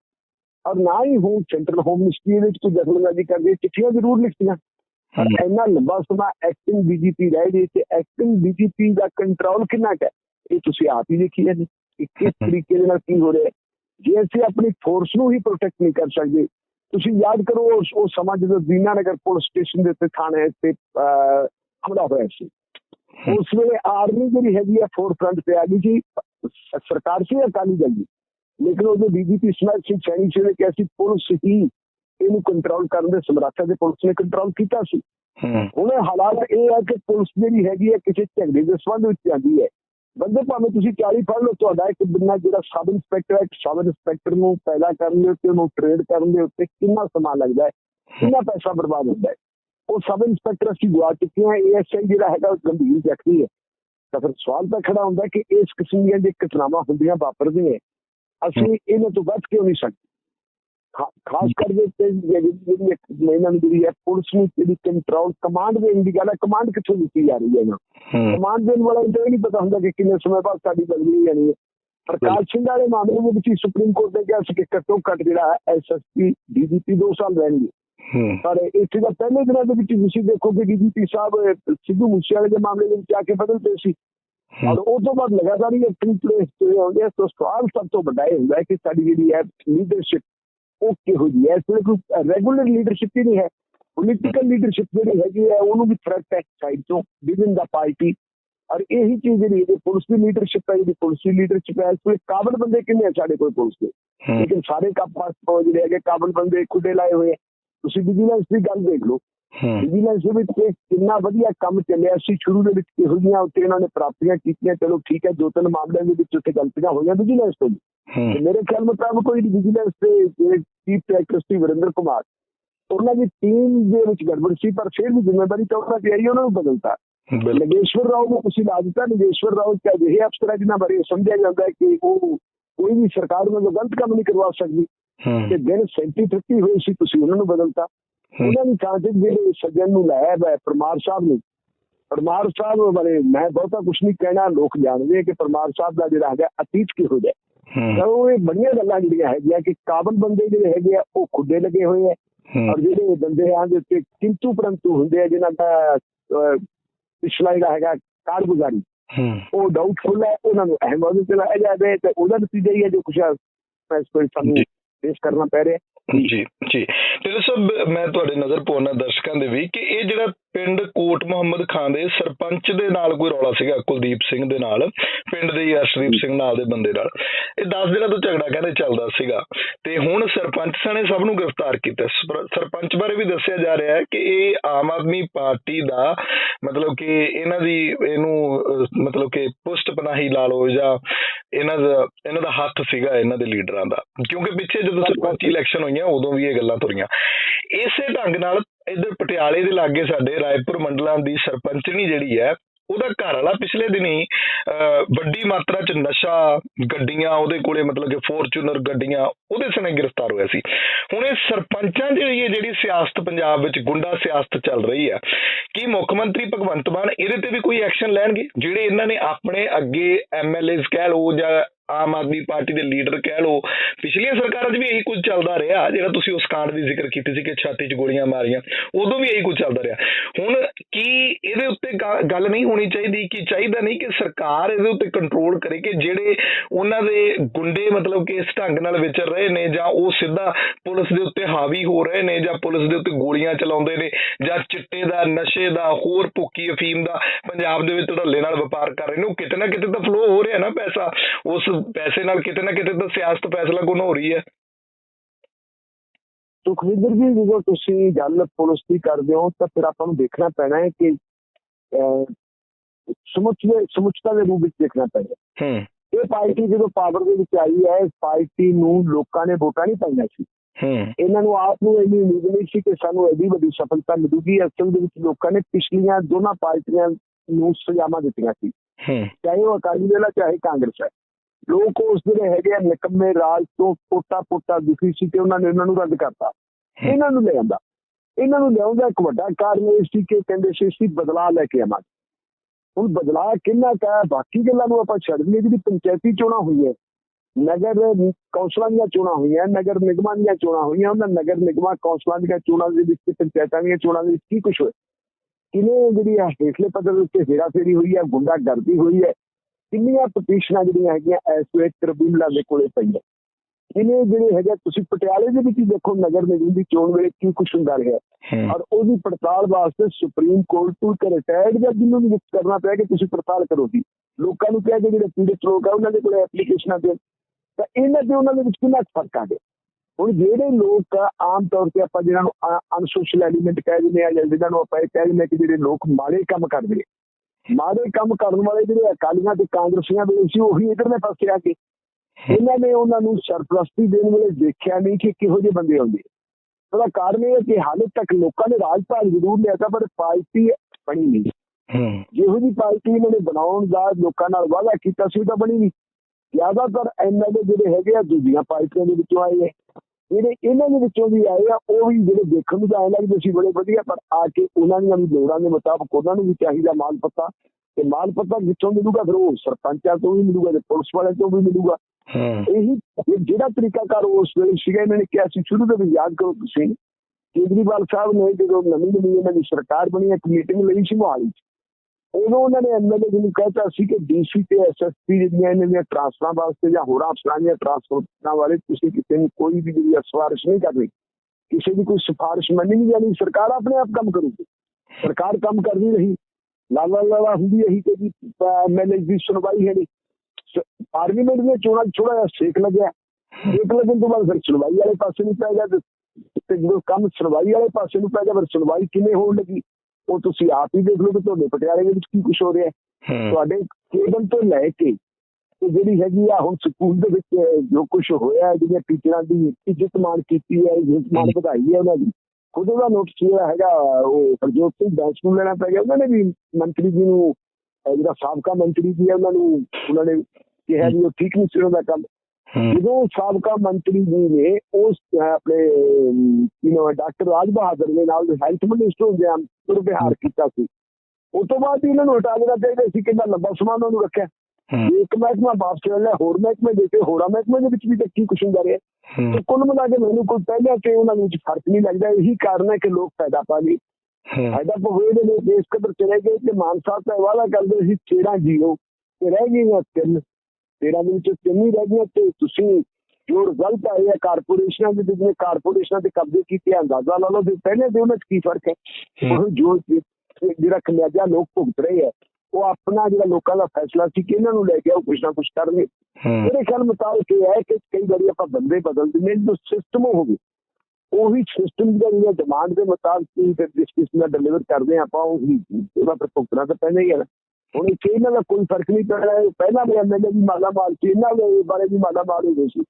ਔਰ ਨਾ ਹੀ ਹੁਣ ਸੈਂਟਰਲ ਹੋਮ ਮਿਨਿਸਟਰੀ ਦੇ ਵਿੱਚ ਕੋਈ ਦਖਲਅੰਦਾਜ਼ੀ ਕਰਦੇ ਚਿੱਠੀਆਂ ਜ਼ਰੂਰ ਲਿਖਤੀਆਂ। ਪਰ ਹੂੰ। ਇੰਨਾ ਲੰਬਾ ਸਮਾਂ ਐਕਟਿੰਗ ਡੀਜੀਪੀ ਰਹਿ ਗਏ ਤੇ ਐਕਟਿੰਗ ਡੀਜੀਪੀ ਦਾ ਕੰਟਰੋਲ ਕਿੰਨਾ ਹੈ ਇਹ ਤੁਸੀਂ ਆਪ ਹੀ ਦੇਖੀ ਜਾਂਦੇ। ਕਿ ਕਿਸ ਤਰੀਕੇ ਦੇ ਨਾਲ ਕੀ ਹੋ ਰਿਹਾ ਹੈ। ਜੇ ਅਸੀਂ ਆਪਣੀ ਫੋਰਸ ਨੂੰ ਹੀ ਪ੍ਰੋਟੈਕਟ ਨਹੀਂ ਕਰ ਸਕਦੇ ਤੁਸੀਂ ਯਾਦ ਕਰੋ ਉਹ ਸਮਾਂ ਜਦੋਂ ਦੀਨਾਨਗਰ ਪੁਲਿਸ ਸਟੇਸ਼ਨ ਦੇ ਉੱਤੇ ਥਾਣੇ ਤੇ ਹਮਲਾ ਹੋਇਆ ਸੀ। ਉਸ ਵੇਲੇ ਆਰਮੀ ਜਿਹੜੀ ਹੈਗੀ ਆ ਫੋਰ ਫਰੰਟ ਤੇ ਆ ਗਈ ਸੀ। ਸਰਕਾਰ ਸੀ ਅਕਾਲੀ ਦਲ ਦੀ? ਲੇਕਿਨ ਉਹਦੇ ਡੀਜੀਪੀ ਸਮੈਲ ਸਿੰਘ ਸੈਣੀ ਸੀ ਨੇ ਕਿਹਾ ਸੀ ਪੁਲਿਸ ਹੀ ਇਹਨੂੰ ਕੰਟਰੋਲ ਕਰਨ ਦੇ ਸਮਰੱਥਾ ਦੇ ਪੁਲਿਸ ਨੇ ਕੰਟਰੋਲ ਕੀਤਾ ਸੀ। ਹੁਣ ਹਾਲਾਤ ਇਹ ਹੈ ਕਿ ਪੁਲਿਸ ਜਿਹੜੀ ਹੈਗੀ ਹੈ ਕਿਸੇ ਝਗੜੇ ਦੇ ਸੰਬੰਧ ਵਿੱਚ ਜਾਂਦੀ ਹੈ। ਬੰਦੇ ਭਾਵੇਂ ਤੁਸੀਂ 40 ਫੜ ਲਓ ਤੁਹਾਡਾ ਇੱਕ ਬੰਦਾ ਜਿਹੜਾ ਸਬ ਇੰਸਪੈਕਟਰ ਹੈ ਸਬ ਇੰਸਪੈਕਟਰ ਨੂੰ ਪੈਦਾ ਕਰਨ ਦੇ ਉੱਤੇ ਉਹਨੂੰ ਟ੍ਰੇਡ ਕਰਨ ਦੇ ਉੱਤੇ ਕਿੰਨਾ ਸਮਾਂ ਲੱਗਦਾ ਹੈ ਕਿੰਨਾ ਪੈਸਾ ਬਰਬਾਦ ਹੁੰਦਾ ਹੈ। ਉਹ ਸਬ ਇੰਸਪੈਕਟਰ ਅਸੀਂ ਗਵਾ ਚੁੱਕੇ ਹਾਂ ਏਐਸਆਈ ਜਿਹੜਾ ਹੈਗਾ ਉਹ ਗੰਭੀਰ ਜ਼ਖਮੀ ਹੈ। ਤਾਂ ਫਿਰ ਸਵਾਲ ਤਾਂ ਖੜਾ ਹੁੰਦਾ ਕਿ ਇਸ ਕਿਸਮ ਦੀਆਂ ਜੇ ਘਟਨਾਵਾਂ ਹੁੰਦੀਆਂ ਵਾਪਰਦੀਆਂ ਅਸੀਂ ਇਹਨਾਂ ਤੋਂ ਬਚ ਕਿਉਂ ਨਹੀਂ ਸਕਦੇ? ਖਾਸ ਕਰਕੇ ਜਿਹੜੀ ਇੱਕ ਇਹਨਾਂ ਨੂੰ ਜਿਹੜੀ ਹੈ ਪੁਲਿਸ ਨੂੰ ਜਿਹੜੀ ਕੰਟਰੋਲ ਕਮਾਂਡ ਦੇਣ ਦੀ ਗੱਲ ਹੈ ਕਮਾਂਡ ਕਿੱਥੋਂ ਦਿੱਤੀ ਜਾ ਰਹੀ ਹੈ ਨੂੰ? ਹੂੰ। ਕਮਾਂਡ ਦੇਣ ਵਾਲਾ ਨੂੰ ਇਹ ਨਹੀਂ ਪਤਾ ਹੁੰਦਾ ਕਿ ਕਿੰਨੇ ਸਮੇਂ ਬਾਅਦ ਸਾਡੀ ਬਦਲੀ ਜਾਣੀ ਹੈ। ਪ੍ਰਕਾਸ਼ ਸਿੰਘ ਵਾਲੇ ਮਾਮਲੇ ਦੇ ਵਿੱਚ ਹੀ ਸੁਪਰੀਮ ਕੋਰਟ ਨੇ ਕਿਹਾ ਸੀ ਕਿ ਘੱਟੋ ਘੱਟ ਜਿਹੜਾ ਐਸਐਸਪੀ ਡੀਜੀਪੀ 2 ਸਾਲ ਰਹਿਣਗੇ। ਹੂੰ। ਪਰ ਇੱਥੇ ਦਾ ਪਹਿਲੇ ਦਿਨਾਂ ਦੇ ਵਿੱਚ ਤੁਸੀਂ ਦੇਖੋ ਕਿ ਡੀਜੀਪੀ ਸਾਹਿਬ ਸਿੱਧੂ ਮੂਸੇਵਾਲੇ ਦੇ ਮਾਮਲੇ ਦੇ ਵਿੱਚ ਆ ਕੇ ਬਦਲਦੇ ਸੀ। ਔਰ ਉਸ ਤੋਂ ਬਾਅਦ ਲਗਾਤਾਰ ਹੀ ਐਕਟਿੰਗ ਪਲੇਸ ਤੇ ਆਉਂਦੇ ਆ। ਸੋ ਸਵਾਲ ਸਭ ਤੋਂ ਵੱਡਾ ਇਹ ਹੁੰਦਾ ਹੈ ਕਿ ਸਾਡੀ ਜਿਹੜੀ ਹੈ ਲੀਡਰਸ਼ਿਪ ਉਹ ਕਿਹੋ ਜਿਹੀ ਹੈ। ਇਸ ਵੇਲੇ ਕੋਈ ਰੈਗੂਲਰ ਲੀਡਰਸ਼ਿਪ ਹੀ ਨਹੀਂ ਹੈ। ਪੋਲੀਟੀਕਲ ਲੀਡਰਸ਼ਿਪ ਜਿਹੜੀ ਹੈਗੀ ਹੈ ਉਹਨੂੰ ਵੀ ਥ੍ਰੈਟ ਹੈ ਸਾਈਡ ਤੋਂ ਵਿਦਿਨ ਦਾ ਪਾਰਟੀ ਔਰ ਇਹੀ ਚੀਜ਼ ਜਿਹੜੀ ਹੈ ਪੁਲਿਸ ਦੀ ਲੀਡਰਸ਼ਿਪ ਹੈ ਜਿਹੜੀ ਪੁਲਿਸ ਦੀ ਲੀਡਰਸ਼ਿਪ ਹੈ ਇਸ ਵੇਲੇ ਕਾਬਲ ਬੰਦੇ ਕਿੰਨੇ ਆ ਸਾਡੇ ਕੋਲ ਪੁਲਿਸ ਦੇ? ਲੇਕਿਨ ਸਾਰੇ ਕੰਮ ਪਾਸ ਜਿਹੜੇ ਹੈਗੇ ਕਾਬਲ ਬੰਦੇ ਖੁੱਡੇ ਲਾਏ ਹੋਏ ਤੁਸੀਂ ਵਿਜੀਲੈਂਸ ਦੀ ਗੱਲ ਦੇਖ ਲਓ। ਵਿਜੀਲੈਂਸ ਦੇ ਵਿੱਚ ਕਿੰਨਾ ਵਧੀਆ ਕੰਮ ਚੱਲਿਆ। ਸੀ ਸ਼ੁਰੂ ਦੇ ਵਿੱਚ ਇਹੋ ਜਿਹੀਆਂ ਉੱਤੇ ਇਹਨਾਂ ਨੇ ਪ੍ਰਾਪਤੀਆਂ ਕੀਤੀਆਂ। ਚਲੋ ਠੀਕ ਹੈ ਦੋ ਤਿੰਨ ਮਾਮਲਿਆਂ ਦੇ ਵਿੱਚ ਉੱਥੇ ਗਲਤੀਆਂ ਹੋਈਆਂ ਵਿਜੀਲੈਂਸ ਤੋਂ ਮੇਰੇ ਖਿਆਲ ਮੁਤਾਬਕ ਕੋਈ ਵਿਜੀਲੈਂਸ ਦੇ ਚੀਫ ਡਾਇਰੈਕਟਰ ਸੀ ਵਰਿੰਦਰ ਕੁਮਾਰ ਉਹਨਾਂ ਦੀ ਟੀਮ ਦੇ ਵਿੱਚ ਗੜਬੜ ਸੀ ਪਰ ਫਿਰ ਵੀ ਜ਼ਿੰਮੇਵਾਰੀ ਤਾਂ ਉਹਨਾਂ ਤੇ ਆਈ ਉਹਨਾਂ ਨੂੰ ਬਦਲਤਾ। ਨਗੇਸ਼ਵਰ ਰਾਓ ਨੂੰ ਤੁਸੀਂ ਲਾ ਦਿੱਤਾ ਨਗੇਸ਼ਵਰ ਰਾਓ ਕਿ ਅਜਿਹੇ ਅਫਸਰ ਹੈ ਜਿਨ੍ਹਾਂ ਬਾਰੇ ਸਮਝਿਆ ਜਾਂਦਾ ਹੈ ਕਿ ਉਹ ਕੋਈ ਵੀ ਸਰਕਾਰ ਤੋਂ ਗਲਤ ਕੰਮ ਨਹੀਂ ਕਰਵਾ ਸਕਦੀ। ਤੇ ਦਿਨ 37 30 ਹੋਏ ਸੀ ਤੁਸੀਂ ਉਹਨਾਂ ਨੂੰ ਬਦਲਤਾ। ਉਹਨਾਂ ਦੀ ਥਾਂ ਤੇ ਜਿਹੜੇ ਸੱਜਣ ਨੂੰ ਲਾਇਆ ਹੈ ਪਰਮਾਰ ਸਾਹਿਬ ਨੂੰ। ਪਰਮਾਰ ਸਾਹਿਬ ਬਾਰੇ ਮੈਂ ਬਹੁਤਾ ਕੁਝ ਨਹੀਂ ਕਹਿਣਾ ਲੋਕ ਜਾਣਦੇ ਕਿ ਪਰਮਾਰ ਸਾਹਿਬ ਦਾ ਜਿਹੜਾ ਹੈਗਾ ਅਤੀਤ ਜਿਹਾ ਹੈ। ਤਾਂ ਹੂੰ ਉਹ ਇਹ ਬੜੀਆਂ ਗੱਲਾਂ ਜਿਹੜੀਆਂ ਹੈਗੀਆਂ ਕਿ ਕਾਬਲ ਬੰਦੇ ਜਿਹੜੇ ਹੈਗੇ ਆ ਉਹ ਖੁੱਡੇ ਲੱਗੇ ਹੋਏ ਆ। ਔਰ ਜਿਹੜੇ ਬੰਦੇ ਆ ਦੇ ਉੱਤੇ ਕਿੰਤੂ ਪਰੰਤੂ ਹੁੰਦੇ ਆ ਜਿਨ੍ਹਾਂ ਦਾ ਪਿਛਲਾ ਜਿਹੜਾ ਹੈਗਾ ਕਾਰਗੁਜ਼ਾਰੀ। ਉਹ ਡਾਊਟਫੁਲ ਹੈ ਉਹਨਾਂ ਨੂੰ ਅਹਿਮ ਅਹੁਦੇ ਤੇ ਲਾਇਆ ਜਾਵੇ ਤੇ ਉਹਦਾ ਨਤੀਜਾ ਹੀ ਹੈ ਜੋ ਕੋਈ ਸਾਨੂੰ। ਫੇਸ ਕਰਨਾ ਪੈ ਰਿਹਾ। ਜੀ ਜੀ। ਤੇ ਸਭ ਮੈਂ ਤੁਹਾਡੇ ਨਜ਼ਰ ਪਾਉਣਾ ਦਰਸ਼ਕਾਂ ਦੇ ਵੀ ਕਿ ਇਹ ਜਿਹੜਾ ਪਿੰਡ ਕੋਟ ਮੁਹੰਮਦ ਖਾਨ ਦੇ ਸਰਪੰਚ ਦੇ ਨਾਲ ਕੋਈ ਰੌਲਾ ਸੀਗਾ, ਕੁਲਦੀਪ ਸਿੰਘ ਦੇ ਨਾਲ, ਪਿੰਡ ਦੇ ਅਰਸ਼ਦੀਪ ਸਿੰਘ ਨਾਲ ਦੇ ਬੰਦੇ ਨਾਲ। ਇਹ 10 ਦਿਨਾਂ ਤੋਂ ਝਗੜਾ ਕਹਿੰਦੇ ਚੱਲਦਾ ਸੀਗਾ। ਤੇ ਹੁਣ ਸਰਪੰਚ ਸਣੇ ਸਭ ਨੂੰ ਗ੍ਰਿਫਤਾਰ ਕੀਤਾ। ਸਰਪੰਚ ਬਾਰੇ ਵੀ ਦੱਸਿਆ ਜਾ ਰਿਹਾ ਹੈ ਕਿ ਇਹ ਆਮ ਆਦਮੀ ਪਾਰਟੀ ਦਾ ਮਤਲਬ ਕਿ ਇਹਨਾਂ ਦੀ, ਇਹਨੂੰ ਮਤਲਬ ਕਿ ਪੁਸ਼ਟ ਪਨਾਹੀ ਲਾ ਲਓ ਜਾਂ ਇਹਨਾਂ ਦਾ ਇਹਨਾਂ ਦਾ ਹੱਥ ਸੀਗਾ ਇਹਨਾਂ ਦੇ ਲੀਡਰਾਂ ਦਾ। ਕਿਉਂਕਿ ਪਿੱਛੇ ਜਦੋਂ ਸਰਪੰਚ ਇਲੈਕਸ਼ਨ ਹੋਈਆਂ, ਉਦੋਂ ਵੀ ਇਹ ਗੱਲਾਂ ਤੁਰੀਆਂ। ਇਸੇ ਢੰਗ ਨਾਲ ਇੱਧਰ ਪਟਿਆਲੇ ਦੇ ਲਾਗੇ ਸਾਡੇ ਰਾਏਪੁਰ ਮੰਡਲਾਂ ਦੀ ਸਰਪੰਚਣੀ ਜਿਹੜੀ ਹੈ, ਉਹਦਾ ਘਰ ਵਾਲਾ ਪਿਛਲੇ ਦਿਨੀ ਵੱਡੀ ਮਾਤਰਾ ਚ ਨਸ਼ਾ ਗੱਡੀਆਂ ਉਹਦੇ ਕੋਲੇ ਮਤਲਬ ਕਿ ਫੋਰਚੂਨਰ ਗੱਡੀਆਂ ਉਹਦੇ ਸਣੇ ਗ੍ਰਿਫਤਾਰ ਹੋਇਆ ਸੀ। ਹੁਣ ਇਹ ਸਰਪੰਚਾਂ ਦੀ ਜਿਹੜੀ ਜਿਹੜੀ ਸਿਆਸਤ ਪੰਜਾਬ ਵਿੱਚ ਗੁੰਡਾ ਸਿਆਸਤ ਚੱਲ ਰਹੀ ਹੈ, ਕੀ ਮੁੱਖ ਮੰਤਰੀ ਭਗਵੰਤ ਮਾਨ ਇਹਦੇ ਤੇ ਵੀ ਕੋਈ ਐਕਸ਼ਨ ਲੈਣਗੇ? ਜਿਹੜੇ ਇਹਨਾਂ ਨੇ ਆਪਣੇ ਅੱਗੇ ਐਮਐਲਏਸ ਕਹਿ ਲਓ ਜਾਂ ਆਮ ਆਦਮੀ ਪਾਰਟੀ ਦੇ ਲੀਡਰ ਕਹਿ ਲਓ, ਪਿਛਲੀਆਂ ਸਰਕਾਰਾਂ 'ਚ ਵੀ ਇਹੀ ਕੁਝ ਚੱਲਦਾ ਰਿਹਾ, ਜਿਹੜਾ ਤੁਸੀਂ ਉਸ ਕਾਂਡ ਦੀ ਜ਼ਿਕਰ ਕੀਤੀ ਸੀ ਕਿ ਛਾਤੀ 'ਚ ਗੋਲੀਆਂ ਮਾਰੀਆਂ, ਉਦੋਂ ਵੀ ਇਹੀ ਕੁਝ ਚੱਲਦਾ ਰਿਹਾ। ਹੁਣ ਕੀ ਇਹਦੇ ਉੱਤੇ ਗੱਲ ਨਹੀਂ ਹੋਣੀ ਚਾਹੀਦੀ, ਕਿ ਚਾਹੀਦਾ ਨਹੀਂ ਕਿ ਸਰਕਾਰ ਇਹਦੇ ਉੱਤੇ ਕੰਟਰੋਲ ਕਰੇ ਕਿ ਜਿਹੜੇ ਉਹਨਾਂ ਦੇ ਗੁੰਡੇ ਮਤਲਬ ਕਿ ਇਸ ਢੰਗ ਨਾਲ ਵਿਚਰ ਰਹੇ ਨੇ ਜਾਂ ਉਹ ਸਿੱਧਾ ਪੁਲਿਸ ਦੇ ਉੱਤੇ ਹਾਵੀ ਹੋ ਰਹੇ ਨੇ ਜਾਂ ਪੁਲਿਸ ਦੇ ਉੱਤੇ ਗੋਲੀਆਂ ਚਲਾਉਂਦੇ ਨੇ ਜਾਂ ਚਿੱਟੇ ਦਾ, ਨਸ਼ੇ ਦਾ, ਹੋਰ ਭੁੱਕੀ ਅਫੀਮ ਦਾ ਪੰਜਾਬ ਦੇ ਵਿੱਚ ਧੜੱਲੇ ਨਾਲ ਵਪਾਰ ਕਰ ਰਹੇ ਨੇ, ਉਹ ਕਿਤੇ ਨਾ ਕਿਤੇ ਤਾਂ ਫਲੋ ਹੋ ਰਿਹਾ ਨਾ ਪੈਸਾ, ਉਸ ਪੈਸੇ ਨਾਲ ਕਿਤੇ ਨਾ ਕਿਤੇ ਤਾਂ ਸਿਆਸਤ ਫੈਸਲਾ ਗੁਣ ਹੋ ਰਹੀ ਹੈ। ਸੁਖਵਿੰਦਰ ਜੀ ਜਦੋਂ ਤੁਸੀਂ ਗੱਲ ਪੁਲਿਸ ਦੀ ਕਰਦੇ ਹੋ ਤਾਂ ਫਿਰ ਆਪਾਂ ਨੂੰ ਦੇਖਣਾ ਪੈਣਾ ਹੈ ਕਿ ਸਮੁੱਚੇ ਸਮੁੱਚਤਾ ਦੇ ਰੂਪ ਵਿੱਚ ਦੇਖਣਾ ਪੈਣਾ ਹੂੰ। ਇਹ ਪਾਰਟੀ ਜਦੋਂ ਪਾਵਰ ਦੇ ਵਿੱਚ ਆਈ ਹੈ ਇਸ ਪਾਰਟੀ ਨੂੰ ਲੋਕਾਂ ਨੇ ਵੋਟਾਂ ਨਹੀਂ ਪਾਈਆਂ ਸੀ। ਹੂੰ। ਇਹਨਾਂ ਨੂੰ ਆਪ ਨੂੰ ਇੰਨੀ ਉਮੀਦ ਨਹੀਂ ਸੀ ਕਿ ਸਾਨੂੰ ਐਡੀ ਵੱਡੀ ਸਫਲਤਾ ਮਿਲੂਗੀ। ਅਸਲ ਦੇ ਵਿੱਚ ਲੋਕਾਂ ਨੇ ਪਿਛਲੀਆਂ ਦੋਨਾਂ ਪਾਰਟੀਆਂ ਨੂੰ ਸਜ਼ਾਵਾਂ ਦਿੱਤੀਆਂ ਸੀ। ਹੂੰ। ਚਾਹੇ ਉਹ ਅਕਾਲੀ ਦਲ ਚਾਹੇ ਕਾਂਗਰਸ ਹੈ ਲੋਕ ਉਸ ਜਿਹੜੇ ਹੈਗੇ ਆ ਨਿਕੰਮੇ ਰਾਜ ਤੋਂ ਪੋਟਾ ਪੋਟਾ ਦੁਖੀ ਸੀ ਤੇ ਉਹਨਾਂ ਨੇ ਉਹਨਾਂ ਨੂੰ ਰੱਦ ਕਰਤਾ। ਇਹਨਾਂ ਨੂੰ ਲੈ ਆਂਦਾ ਇਹਨਾਂ ਨੂੰ ਲਿਆਉਂਦਾ ਇੱਕ ਵੱਡਾ ਕਾਰਨ ਇਹ ਸੀ ਕਿ ਕਹਿੰਦੇ ਸੀ ਅਸੀਂ ਬਦਲਾਅ ਲੈ ਕੇ ਆਵਾਂਗੇ। ਹੁਣ ਬਦਲਾਅ ਕਿੰਨਾ ਕਾ ਬਾਕੀ ਗੱਲਾਂ ਨੂੰ ਆਪਾਂ ਛੱਡ ਦਈਏ ਜਿਹੜੀ ਪੰਚਾਇਤੀ ਚੋਣਾਂ ਹੋਈਆਂ ਨਗਰ ਕੌਂਸਲਾਂ ਦੀਆਂ ਚੋਣਾਂ ਹੋਈਆਂ ਨਗਰ ਨਿਗਮਾਂ ਦੀਆਂ ਚੋਣਾਂ ਹੋਈਆਂ ਉਹਨਾਂ ਨਗਰ ਨਿਗਮਾਂ ਕੌਂਸਲਾਂ ਦੀਆਂ ਚੋਣਾਂ ਦੇ ਵਿੱਚ ਪੰਚਾਇਤਾਂ ਦੀਆਂ ਚੋਣਾਂ ਦੇ ਵਿੱਚ ਕੀ ਕੁਝ ਹੋਇਆ? ਕਿਨੇ ਜਿਹੜੀ ਆ ਹੇਠਲੇ ਪੱਧਰ ਉੱਤੇ ਹੇਰਾਫੇਰੀ ਹੋਈ ਹੈ ਗੁੰਡਾਗਰਦੀ ਹੋਈ ਹੈ ਕਿੰਨੀਆਂ ਪਟੀਸ਼ਨਾਂ ਜਿਹੜੀਆਂ ਹੈਗੀਆਂ ਇਸ ਵੇਲੇ ਟ੍ਰਿਬਿਊਨਲਾਂ ਦੇ ਕੋਲੇ ਪਈਆਂ। ਕਿਨੇ ਜਿਹੜੇ ਹੈਗੇ ਤੁਸੀਂ ਪਟਿਆਲੇ ਦੇ ਵਿੱਚ ਹੀ ਦੇਖੋ ਨਗਰ ਨਿਗਮ ਦੀ ਚੋਣ ਵੇਲੇ ਕੀ ਕੁਝ ਹੁੰਦਾ ਰਿਹਾ। ਔਰ ਉਹਦੀ ਪੜਤਾਲ ਵਾਸਤੇ ਸੁਪਰੀਮ ਕੋਰਟ ਤੋਂ ਇੱਕ ਰਿਟਾਇਰਡ ਜੱਜ ਨੂੰ ਵੀ ਕਰਨਾ ਪਿਆ ਕਿ ਤੁਸੀਂ ਪੜਤਾਲ ਕਰੋ ਜੀ। ਲੋਕਾਂ ਨੂੰ ਕਿਹਾ ਕਿ ਜਿਹੜੇ ਪੀੜਤ ਲੋਕ ਆ ਉਹਨਾਂ ਦੇ ਕੋਲ ਐਪਲੀਕੇਸ਼ਨਾਂ ਦੇ ਤਾਂ ਇਹਨਾਂ ਤੇ ਉਹਨਾਂ ਦੇ ਵਿੱਚ ਕਿੰਨਾ ਫ਼ਰਕ ਆ ਗਿਆ? ਹੁਣ ਜਿਹੜੇ ਲੋਕ ਆਮ ਤੌਰ ਤੇ ਆਪਾਂ ਜਿਹਨਾਂ ਨੂੰ ਅਨਸੋਸ਼ਲ ਐਲੀਮੈਂਟ ਕਹਿ ਦਿੰਦੇ ਆ ਜਾਂ ਜਿਹਨਾਂ ਨੂੰ ਆਪਾਂ ਇਹ ਕਹਿ ਦਿੰਦੇ ਕਿ ਜਿਹੜੇ ਲੋਕ ਮਾੜੇ ਕੰਮ ਕਰਦੇ ਮਾੜੇ ਕੰਮ ਕਰਨ ਵਾਲੇ ਜਿਹੜੇ ਅਕਾਲੀਆਂ ਤੇ ਕਾਂਗਰਸੀਆਂ ਦੇ ਸੀ ਉਹੀ ਇਧਰਲੇ ਪਾਸੇ ਆ ਕੇ। ਇਹਨਾਂ ਨੇ ਉਹਨਾਂ ਨੂੰ ਸਰਪ੍ਰਸਤੀ ਦੇਣ ਵੇਲੇ ਦੇਖਿਆ ਨਹੀਂ ਕਿ ਕਿਹੋ ਜਿਹੇ ਬੰਦੇ ਆਉਂਦੇ ਉਹਦਾ ਕਾਰਨ ਇਹ ਹੈ ਕਿ ਹਾਲੇ ਤੱਕ ਲੋਕਾਂ ਨੇ ਰਾਜ ਭਾਗ ਜ਼ਰੂਰ ਲਿਆ ਤਾਂ ਪਰ ਪਾਰਟੀ ਬਣੀ ਨਹੀਂ। ਜਿਹੋ ਜਿਹੀ ਪਾਰਟੀ ਇਹਨਾਂ ਨੇ ਬਣਾਉਣ ਦਾ ਲੋਕਾਂ ਨਾਲ ਵਾਅਦਾ ਕੀਤਾ ਸੀ ਉਹ ਤਾਂ ਬਣੀ ਨਹੀਂ। ਜ਼ਿਆਦਾਤਰ ਐਮਐਲਏ ਜਿਹੜੇ ਹੈਗੇ ਆ ਦੂਜੀਆਂ ਪਾਰਟੀਆਂ ਦੇ ਵਿੱਚੋਂ ਆਏ ਆ। ਜਿਹੜੇ ਇਹਨਾਂ ਦੇ ਵਿੱਚੋਂ ਵੀ ਆਏ ਆ ਉਹ ਵੀ ਜਿਹੜੇ ਦੇਖਣ ਨੂੰ ਤਾਂ ਐਂ ਲੱਗਦੇ ਸੀ ਬੜੇ ਵਧੀਆ ਪਰ ਆ ਕੇ ਉਹਨਾਂ ਦੀਆਂ ਵੀ ਲੋੜਾਂ ਦੇ ਮੁਤਾਬਕ ਉਹਨਾਂ ਨੂੰ ਵੀ ਚਾਹੀਦਾ ਮਾਲ ਪੱਤਾ। ਤੇ ਮਾਲ ਪੱਤਾ ਜਿੱਥੋਂ ਮਿਲੂਗਾ ਫਿਰ ਉਹ ਸਰਪੰਚਾਂ ਤੋਂ ਵੀ ਮਿਲੂਗਾ ਤੇ ਪੁਲਿਸ ਵਾਲਿਆਂ ਤੋਂ ਵੀ ਮਿਲੂਗਾ। ਇਹ ਜਿਹੜਾ ਤਰੀਕਾਕਾਰ ਉਸ ਵੇਲੇ ਸੀਗਾ ਇਹਨਾਂ ਨੇ ਕਿਹਾ ਸੀ ਸ਼ੁਰੂ ਤੋਂ ਵੀ ਯਾਦ ਕਰੋ ਤੁਸੀਂ ਕੇਜਰੀਵਾਲ ਸਾਹਿਬ ਨੇ ਜਦੋਂ ਨਵੀਂ ਨਵੀਂ ਇਹਨਾਂ ਦੀ ਸਰਕਾਰ ਬਣੀ ਇੱਕ ਮੀਟਿੰਗ ਲਈ ਸੀ ਮੁਹਾਲੀ 'ਚ। ਉਦੋਂ ਉਹਨਾਂ ਨੇ ਐਮਐਲਏ ਨੂੰ ਕਹਿਤਾ ਸੀ ਕਿ ਡੀਸੀ ਤੇ ਐਸਐਸਪੀ ਜਿਹੜੀਆਂ ਇਹਨਾਂ ਦੀਆਂ ਟ੍ਰਾਂਸਫਰਾਂ ਵਾਸਤੇ ਜਾਂ ਹੋਰਾਂ ਅਫਸਰਾਂ ਦੀਆਂ ਟ੍ਰਾਂਸਫਰਾਂ ਵਾਲੇ ਤੁਸੀਂ ਕਿਸੇ ਨੂੰ ਕੋਈ ਵੀ ਜਿਹੜੀ ਸਿਫਾਰਿਸ਼ ਨਹੀਂ ਕਰਨੀ। ਕਿਸੇ ਦੀ ਕੋਈ ਸਿਫਾਰਿਸ਼ ਮੰਨੀ ਨਹੀਂ ਜਾਣੀ, ਸਰਕਾਰ ਆਪਣੇ ਆਪ ਕੰਮ ਕਰੂਗੀ। ਸਰਕਾਰ ਕੰਮ ਕਰਦੀ ਰਹੀ। ਲਾਲਾ ਲਾਲਾ ਹੁੰਦੀ ਰਹੀ ਕਿ ਜੀ ਐਮਐਲਏ ਦੀ ਸੁਣਵਾਈ ਹੈ ਨਹੀਂ ਪਾਰਲੀਮੈਂਟ ਦੀਆਂ ਚੋਣਾਂ 'ਚ ਥੋੜਾ ਜਿਹਾ ਸੇਕ ਲੱਗਿਆ। ਸੇਕ ਲੱਗਣ ਤੋਂ ਬਾਅਦ ਫਿਰ ਸੁਣਵਾਈ ਵਾਲੇ ਪਾਸੇ ਨੂੰ ਪੈ ਗਿਆ ਤੇ ਜਦੋਂ ਕੰਮ ਸੁਣਵਾਈ ਵਾਲੇ ਪਾਸੇ ਨੂੰ ਪੈ ਗਿਆ, ਫਿਰ ਸੁਣਵਾਈ ਕਿਵੇਂ ਹੋਣ ਲੱਗੀ? ਉਹ ਤੁਸੀਂ ਆਪ ਹੀ ਦੇਖ ਲਓ ਕਿ ਤੁਹਾਡੇ ਪਟਿਆਲੇ ਦੇ ਵਿੱਚ ਕੀ ਕੁਝ ਹੋ ਰਿਹਾ ਤੁਹਾਡੇ ਕੇਬਲ ਤੋਂ ਲੈ ਕੇ ਤੇ ਜਿਹੜੀ ਹੈਗੀ ਆ ਹੁਣ ਸਕੂਲ ਦੇ ਵਿੱਚ ਜੋ ਕੁਝ ਹੋਇਆ ਜਿਹੜੀਆਂ ਟੀਚਰਾਂ ਦੀ ਇੱਜ਼ਤ ਮਾਨ ਕੀਤੀ ਹੈ ਇੱਜ਼ਤ ਮਾਨ ਵਧਾਈ ਹੈ ਉਹਨਾਂ ਦੀ ਖੁਦ ਉਹਦਾ ਨੋਟਿਸ ਜਿਹੜਾ ਹੈਗਾ ਉਹ ਪ੍ਰਜੋਤ ਸਿੰਘ ਬੈਂਸ ਨੂੰ ਲੈਣਾ ਪੈ ਗਿਆ। ਉਹਨਾਂ ਨੇ ਵੀ ਮੰਤਰੀ ਜੀ ਨੂੰ ਜਿਹੜਾ ਸਾਬਕਾ ਮੰਤਰੀ ਜੀ ਹੈ ਉਹਨਾਂ ਨੂੰ ਉਹਨਾਂ ਨੇ ਕਿਹਾ ਵੀ ਉਹ ਠੀਕ ਨਹੀਂ ਸੀ ਉਹਦਾ ਕੰਮ। ਹੂੰ ਜਦੋਂ ਸਾਬਕਾ ਮੰਤਰੀ ਜੀ ਨੇ ਉਸ ਆਪਣੇ ਯੂ نو ਡਾਕਟਰ ਰਾਜ ਬਹਾਦਰ ਦੇ ਨਾਲ ਹੈਲਥ ਮਿਨਿਸਟਰ ਹੁੰਦੇ ਆ ਵਿਹਾਰ ਕੀਤਾ ਸੀ। ਉਸ ਤੋਂ ਬਾਅਦ ਇਹਨਾਂ ਨੂੰ ਹਟਾ ਦੇਣਾ ਚਾਹੀਦਾ ਸੀ ਕਿੰਨਾ ਲੰਬਾ ਸਮਾਂ ਉਹਨਾਂ ਨੂੰ ਰੱਖਿਆ। ਇੱਕ ਮਹਿਕਮਾ ਵਾਪਸ ਲੈ ਲਿਆ ਹੋਰ ਮਹਿਕਮੇ ਦੇ ਕੇ ਹੋਰਾਂ ਮਹਿਕਮੇ ਦੇ ਵਿੱਚ ਵੀ ਤਾਂ ਕੀ ਕੁਛ ਹੁੰਦਾ ਰਿਹਾ। ਤੇ ਕੁੱਲ ਮਿਲਾ ਕੇ ਮੈਨੂੰ ਕੋਈ ਪਹਿਲਾਂ ਤੇ ਉਹਨਾਂ ਵਿੱਚ ਫ਼ਰਕ ਨਹੀਂ ਲੱਗਦਾ ਇਹੀ ਕਾਰਨ ਹੈ ਕਿ ਲੋਕ ਪੈਦਾ ਪਾ ਲਈ ਫਾਇਦਾ ਪਵੇ ਦੇ ਇਸ ਕਦਰ ਚਲੇ ਗਏ ਕਿ ਮਾਨ ਸਾਹਿਬ ਤਾਂ ਵਾਅਦਾ ਕਰਦੇ ਸੀ 13 ਜੀਓ ਤੇ ਰਹਿ ਗਈਆਂ ਤਿੰਨ। 13 ਦੇ ਵਿੱਚ ਤਿੰਨ ਰਹਿ ਗਈਆਂ ਤੇ ਤੁਸੀਂ ਜੋ ਰਿਜ਼ਲਟ ਆਏ ਆ ਕਾਰਪੋਰੇਸ਼ਨਾਂ ਦੇ ਜਿਹਨੇ ਕਾਰਪੋਰੇਸ਼ਨਾਂ ਤੇ ਕਬਜ਼ੇ ਕੀਤੇ ਆ, ਅੰਦਾਜ਼ਾ ਲਾ ਲਓ ਵੀ ਪਹਿਲੇ ਦੇ ਉਹਨਾਂ 'ਚ ਕੀ ਫ਼ਰਕ ਹੈ? ਉਹ ਜੋ ਜਿਹੜਾ ਖਮਿਆਜਾ ਲੋਕ ਭੁਗਤ ਰਹੇ ਹੈ ਉਹ ਆਪਣਾ ਜਿਹੜਾ ਲੋਕਾਂ ਦਾ ਫੈਸਲਾ ਸੀ ਕਿ ਇਹਨਾਂ ਨੂੰ ਲੈ ਕੇ ਉਹ ਕੁਛ ਨਾ ਕੁਛ ਕਰਨਗੇ। ਮੇਰੇ ਖਿਆਲ ਮੁਤਾਬਕ ਇਹ ਹੈ ਕਿ ਕਈ ਵਾਰੀ ਆਪਾਂ ਬੰਦੇ ਬਦਲ ਦਿੰਦੇ ਹਾਂ ਜੋ ਸਿਸਟਮ ਹੋਵੇ ਉਹੀ ਸਿਸਟਮ ਦੀ ਜਿਹੜੀ ਡਿਮਾਂਡ ਦੇ ਮੁਤਾਬਕ ਹੀ ਫਿਰ ਜਿਸ ਕਿਸਮ ਦਾ ਡਿਲੀਵਰ ਕਰਦੇ ਆਪਾਂ ਉਹ ਹੀ ਉਹਦਾ ਫਿਰ ਭੁਗਤਣਾ ਤਾਂ ਪੈਂਦਾ ਹੀ ਹੈ ਨਾ। ਹੁਣ ਇੱਥੇ ਇਹਨਾਂ ਦਾ ਕੋਈ ਫ਼ਰਕ ਨਹੀਂ ਪੈ ਰਿਹਾ ਪਹਿਲਾਂ ਵੀ ਐਮਐਲਏ ਵੀ ਮਾਲਾ ਮਾਲ ਸੀ ਇਹਨਾਂ ਦੇ ਬਾਰੇ ਵੀ ਮਾਲਾ ਮਾਲ ਹੋ ਗਏ ਸੀ।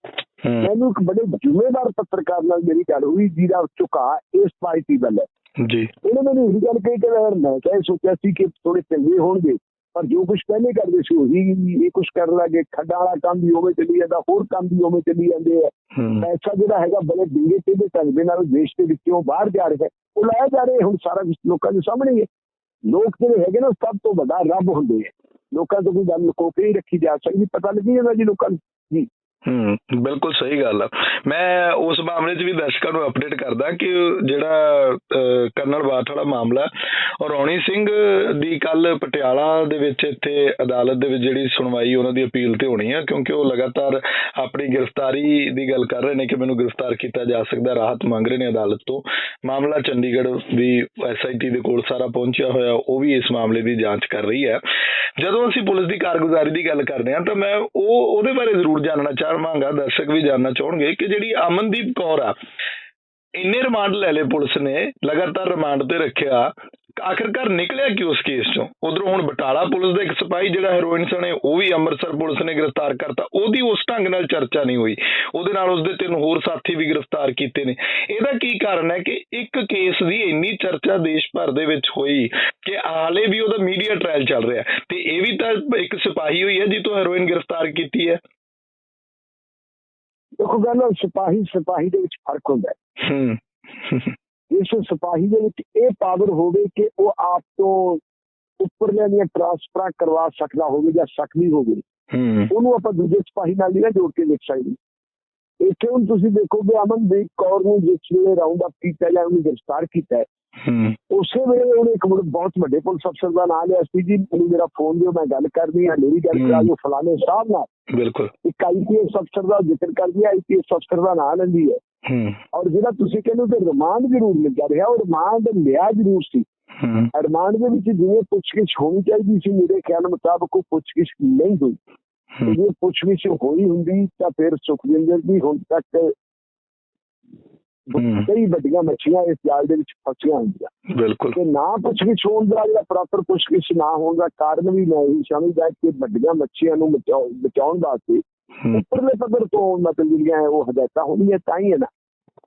ਮੈਨੂੰ ਇੱਕ ਬੜੇ ਜ਼ਿੰਮੇਵਾਰ ਪੱਤਰਕਾਰ ਨਾਲ ਮੇਰੀ ਗੱਲ ਹੋਈ ਜਿਹਦਾ ਝੁਕਾ ਇਸ ਪਾਰਟੀ ਵੱਲ। ਹੈ ਜੀ। ਉਹਨੇ ਮੈਨੂੰ ਇਹ ਗੱਲ ਕਹੀ ਕਿ ਯਾਰ ਮੈਂ ਇਹ ਸੋਚਿਆ ਸੀ ਕਿ ਥੋੜੇ ਚੰਗੇ ਹੋਣਗੇ ਪਰ ਜੋ ਕੁਝ ਪਹਿਲੇ ਕਰਦੇ ਸੀ ਉਹੀ ਇਹ ਕੁਝ ਕਰਨ ਲੱਗੇ। ਖੱਡਾਂ ਵਾਲਾ ਕੰਮ ਵੀ ਉਵੇਂ ਚੱਲੀ ਜਾਂਦਾ ਹੋਰ ਕੰਮ ਵੀ ਉਵੇਂ ਚੱਲੀ ਜਾਂਦੇ ਆ। ਹੂੰ। ਪੈਸਾ ਜਿਹੜਾ ਹੈਗਾ ਬੜੇ ਡਿੰਗੇ ਤੇ ਦੇ ਨਾਲ ਦੇਸ਼ ਦੇ ਵਿੱਚੋਂ ਬਾਹਰ ਜਾ ਰਿਹਾ। ਉਹ ਲਾਇਆ ਜਾ ਰਿਹਾ ਹੁਣ ਸਾਰਾ ਕੁਝ ਲੋਕਾਂ ਦੇ ਸਾਹਮਣੇ ਹੈ। ਲੋਕ ਜਿਹੜੇ ਹੈਗੇ ਨਾ ਸਭ ਤੋਂ ਵੱਡਾ ਰੱਬ ਹੁੰਦੇ ਆ। ਲੋਕਾਂ ਤੋਂ ਕੋਈ ਗੱਲ ਲੁਕੋ ਕੇ ਨਹੀਂ ਰੱਖੀ ਜਾ ਸਕਦੀ, ਪਤਾ ਲੱਗੀ ਜਾਂਦਾ ਜੀ ਲੋਕਾਂ ਨੂੰ। ਜੀ। ਹੂੰ ਬਿਲਕੁਲ ਸਹੀ ਗੱਲ ਆ। ਮੈਂ ਉਸ ਮਾਮਲੇ 'ਚ ਵੀ ਦਰਸ਼ਕਾਂ ਨੂੰ ਅਪਡੇਟ ਕਰਦਾ ਕਿ ਜਿਹੜਾ ਅਹ, ਕਰਨਲ ਬਾਠ ਵਾਲਾ ਮਾਮਲਾ ਔਰ ਰੌਣੀ ਸਿੰਘ ਦੀ ਕੱਲ ਪਟਿਆਲਾ ਦੇ ਵਿੱਚ ਇੱਥੇ ਅਦਾਲਤ ਦੇ ਵਿੱਚ ਜਿਹੜੀ ਸੁਣਵਾਈ ਉਹਨਾਂ ਦੀ ਅਪੀਲ ਤੇ ਹੋਣੀ ਆ ਕਿਉਂਕਿ ਉਹ ਲਗਾਤਾਰ ਆਪਣੀ ਗ੍ਰਿਫਤਾਰੀ ਦੀ ਗੱਲ ਕਰ ਰਹੇ ਨੇ ਕਿ ਮੈਨੂੰ ਗ੍ਰਿਫਤਾਰ ਕੀਤਾ ਜਾ ਸਕਦਾ ਰਾਹਤ ਮੰਗ ਰਹੇ ਨੇ ਅਦਾਲਤ ਤੋਂ। ਮਾਮਲਾ ਚੰਡੀਗੜ੍ਹ ਦੀ ਐਸਆਈਟੀ ਦੇ ਕੋਲ ਸਾਰਾ ਪਹੁੰਚਿਆ ਹੋਇਆ ਉਹ ਵੀ ਇਸ ਮਾਮਲੇ ਦੀ ਜਾਂਚ ਕਰ ਰਹੀ ਹੈ। ਜਦੋਂ ਅਸੀਂ ਪੁਲਿਸ ਦੀ ਕਾਰਗੁਜ਼ਾਰੀ ਦੀ ਗੱਲ ਕਰਦੇ ਹਾਂ ਤਾਂ ਮੈਂ ਉਹ ਉਹਦੇ ਬਾਰੇ ਜ਼ਰੂਰ ਜਾਣਨਾ ਚਾਹਾਂਗਾ ਦਰਸ਼ਕ ਵੀ ਜਾਣਨਾ ਚਾਹਣਗੇ ਕਿ ਜਿਹੜੀ ਅਮਨਦੀਪ ਕੌਰ ਆ, ਇੰਨੇ ਰਿਮਾਂਡ ਲੈ ਲਏ ਪੁਲਿਸ ਨੇ, ਲਗਾਤਾਰ ਰਿਮਾਂਡ ਤੇ ਰੱਖਿਆ। ਆਖਿਰਕਾਰ ਨਿਕਲਿਆ ਕਿ ਉਸ ਕੇਸ ਚੋਂ? ਉਧਰੋਂ ਹੁਣ ਬਟਾਲਾ ਪੁਲਿਸ ਦਾ ਇੱਕ ਸਿਪਾਹੀ ਜਿਹੜਾ ਹੈਰੋਇਨ ਸਣੇ, ਉਹ ਵੀ ਅੰਮ੍ਰਿਤਸਰ ਪੁਲਿਸ ਨੇ ਗ੍ਰਿਫਤਾਰ ਕਰਤਾ। ਉਹਦੀ ਉਸ ਢੰਗ ਨਾਲ ਚਰਚਾ ਨਹੀਂ ਹੋਈ। ਉਹਦੇ ਨਾਲ ਉਸਦੇ ਤਿੰਨ ਹੋਰ ਸਾਥੀ ਵੀ ਗ੍ਰਿਫਤਾਰ ਕੀਤੇ ਨੇ। ਇਹਦਾ ਕੀ ਕਾਰਨ ਹੈ ਕਿ ਇੱਕ ਕੇਸ ਦੀ ਇੰਨੀ ਚਰਚਾ ਦੇਸ਼ ਭਰ ਦੇ ਵਿੱਚ ਹੋਈ ਕਿ ਹਾਲੇ ਵੀ ਉਹਦਾ ਮੀਡੀਆ ਟ੍ਰਾਇਲ ਚੱਲ ਰਿਹਾ। ਤੇ ਇਹ ਵੀ ਤਾਂ ਇੱਕ ਸਿਪਾਹੀ ਹੋਈ ਹੈ ਜੀ ਤੋਂ ਹੈਰੋਇਨ ਗ੍ਰਿਫਤਾਰ ਕੀਤੀ ਹੈ। ਦੇਖੋ ਗੱਲ ਸਿਪਾਹੀ ਸਿਪਾਹੀ ਦੇ ਵਿੱਚ ਫ਼ਰਕ ਹੁੰਦਾ ਹੈ। ਇਸ ਸਿਪਾਹੀ ਦੇ ਵਿੱਚ ਇਹ ਪਾਵਰ ਹੋਵੇ ਕਿ ਉਹ ਆਪ ਤੋਂ ਉੱਪਰਲੀਆਂ ਦੀਆਂ ਟ੍ਰਾਂਸਫਰਾਂ ਕਰਵਾ ਸਕਦਾ ਹੋਵੇ ਜਾਂ ਸਕਦੀ ਹੋਵੇ। ਹੂੰ। ਉਹਨੂੰ ਆਪਾਂ ਦੂਜੇ ਸਿਪਾਹੀ ਨਾਲ ਨਹੀਂ ਜੋੜ ਕੇ ਦੇਖ ਸਕਦੇ ਇੱਥੇ ਹੁਣ ਤੁਸੀਂ ਦੇਖੋਗੇ ਅਮਨਦੀਪ ਕੌਰ ਨੂੰ ਜਿਸ ਵੇਲੇ ਰਾਉਂਡ ਅਪ ਕੀਤਾ ਜਾਂ ਉਹਨੂੰ ਗ੍ਰਿਫਤਾਰ ਕੀਤਾ ਉਸੇ ਵੇਲੇ ਉਹਨੇ ਇੱਕ ਬਹੁਤ ਵੱਡੇ ਪੁਲਿਸ ਅਫਸਰ ਦਾ ਨਾਮ ਲਿਆ ਸੀ ਜੀ ਮੈਨੂੰ ਮੇਰਾ ਫੋਨ ਦਿਓ ਮੈਂ ਗੱਲ ਕਰਨੀ ਹੈ ਮੇਰੀ ਗੱਲ ਕਰਾ ਦਿਓ ਫਲਾਣੇ ਸਾਹਿਬ ਨਾਲ। ਬਿਲਕੁਲ। ਇੱਕ ਆਈਪੀਐਸ ਅਫਸਰ ਦਾ ਜ਼ਿਕਰ ਕਰਦੀ ਹੈ ਆਈਪੀਐਸ ਅਫਸਰ ਦਾ ਨਾਮ ਲੈਂਦੀ ਹੈ। ਔਰ ਜਿਹੜਾ ਤੁਸੀਂ ਕਹਿੰਦੇ ਹੋ ਕਿ ਰਿਮਾਂਡ ਜ਼ਰੂਰ ਮਿਲ ਰਿਹਾ ਉਹ ਰਿਮਾਂਡ ਲਿਆ ਜ਼ਰੂਰ ਸੀ। ਰਿਮਾਂਡ ਦੇ ਵਿੱਚ ਜਿਵੇਂ ਪੁੱਛਗਿੱਛ ਹੋਣੀ ਚਾਹੀਦੀ ਸੀ ਮੇਰੇ ਖਿਆਲ ਮੁਤਾਬਕ ਉਹ ਪੁੱਛਗਿੱਛ ਨਹੀਂ ਹੋਈ। ਤੇ ਜੇ ਪੁੱਛਗਿੱਛ ਹੋਈ ਹੁੰਦੀ ਤਾਂ ਫਿਰ ਸੁਖਵਿੰਦਰ ਵੀ ਹੁਣ ਤੱਕ। ਕਈ ਵੱਡੀਆਂ ਮੱਛੀਆਂ ਇਸ ਜਾਲ ਦੇ ਵਿੱਚ ਫਸੀਆਂ ਹੁੰਦੀਆਂ। ਬਿਲਕੁਲ। ਤੇ ਨਾ ਪੁੱਛਗਿੱਛ ਹੋਣ ਦਾ ਜਿਹੜਾ ਪ੍ਰੋਪਰ ਪੁੱਛਗਿੱਛ ਨਾ ਹੋਣ ਦਾ ਕਾਰਨ ਵੀ ਮੈਂ ਇਹੀ ਸਮਝਦਾ ਕਿ ਵੱਡੀਆਂ ਮੱਛੀਆਂ ਨੂੰ ਬਚਾਉ- ਬਚਾਉਣ ਵਾਸਤੇ ਹੂੰ। ਉੱਪਰਲੇ ਪੱਧਰ ਤੋਂ ਮਤਲਬ ਜਿਹੜੀਆਂ ਹੈ ਉਹ ਹਦਾਇਤਾਂ ਹੋਣੀਆਂ ਤਾਂ ਹੀ ਹੈ ਨਾ।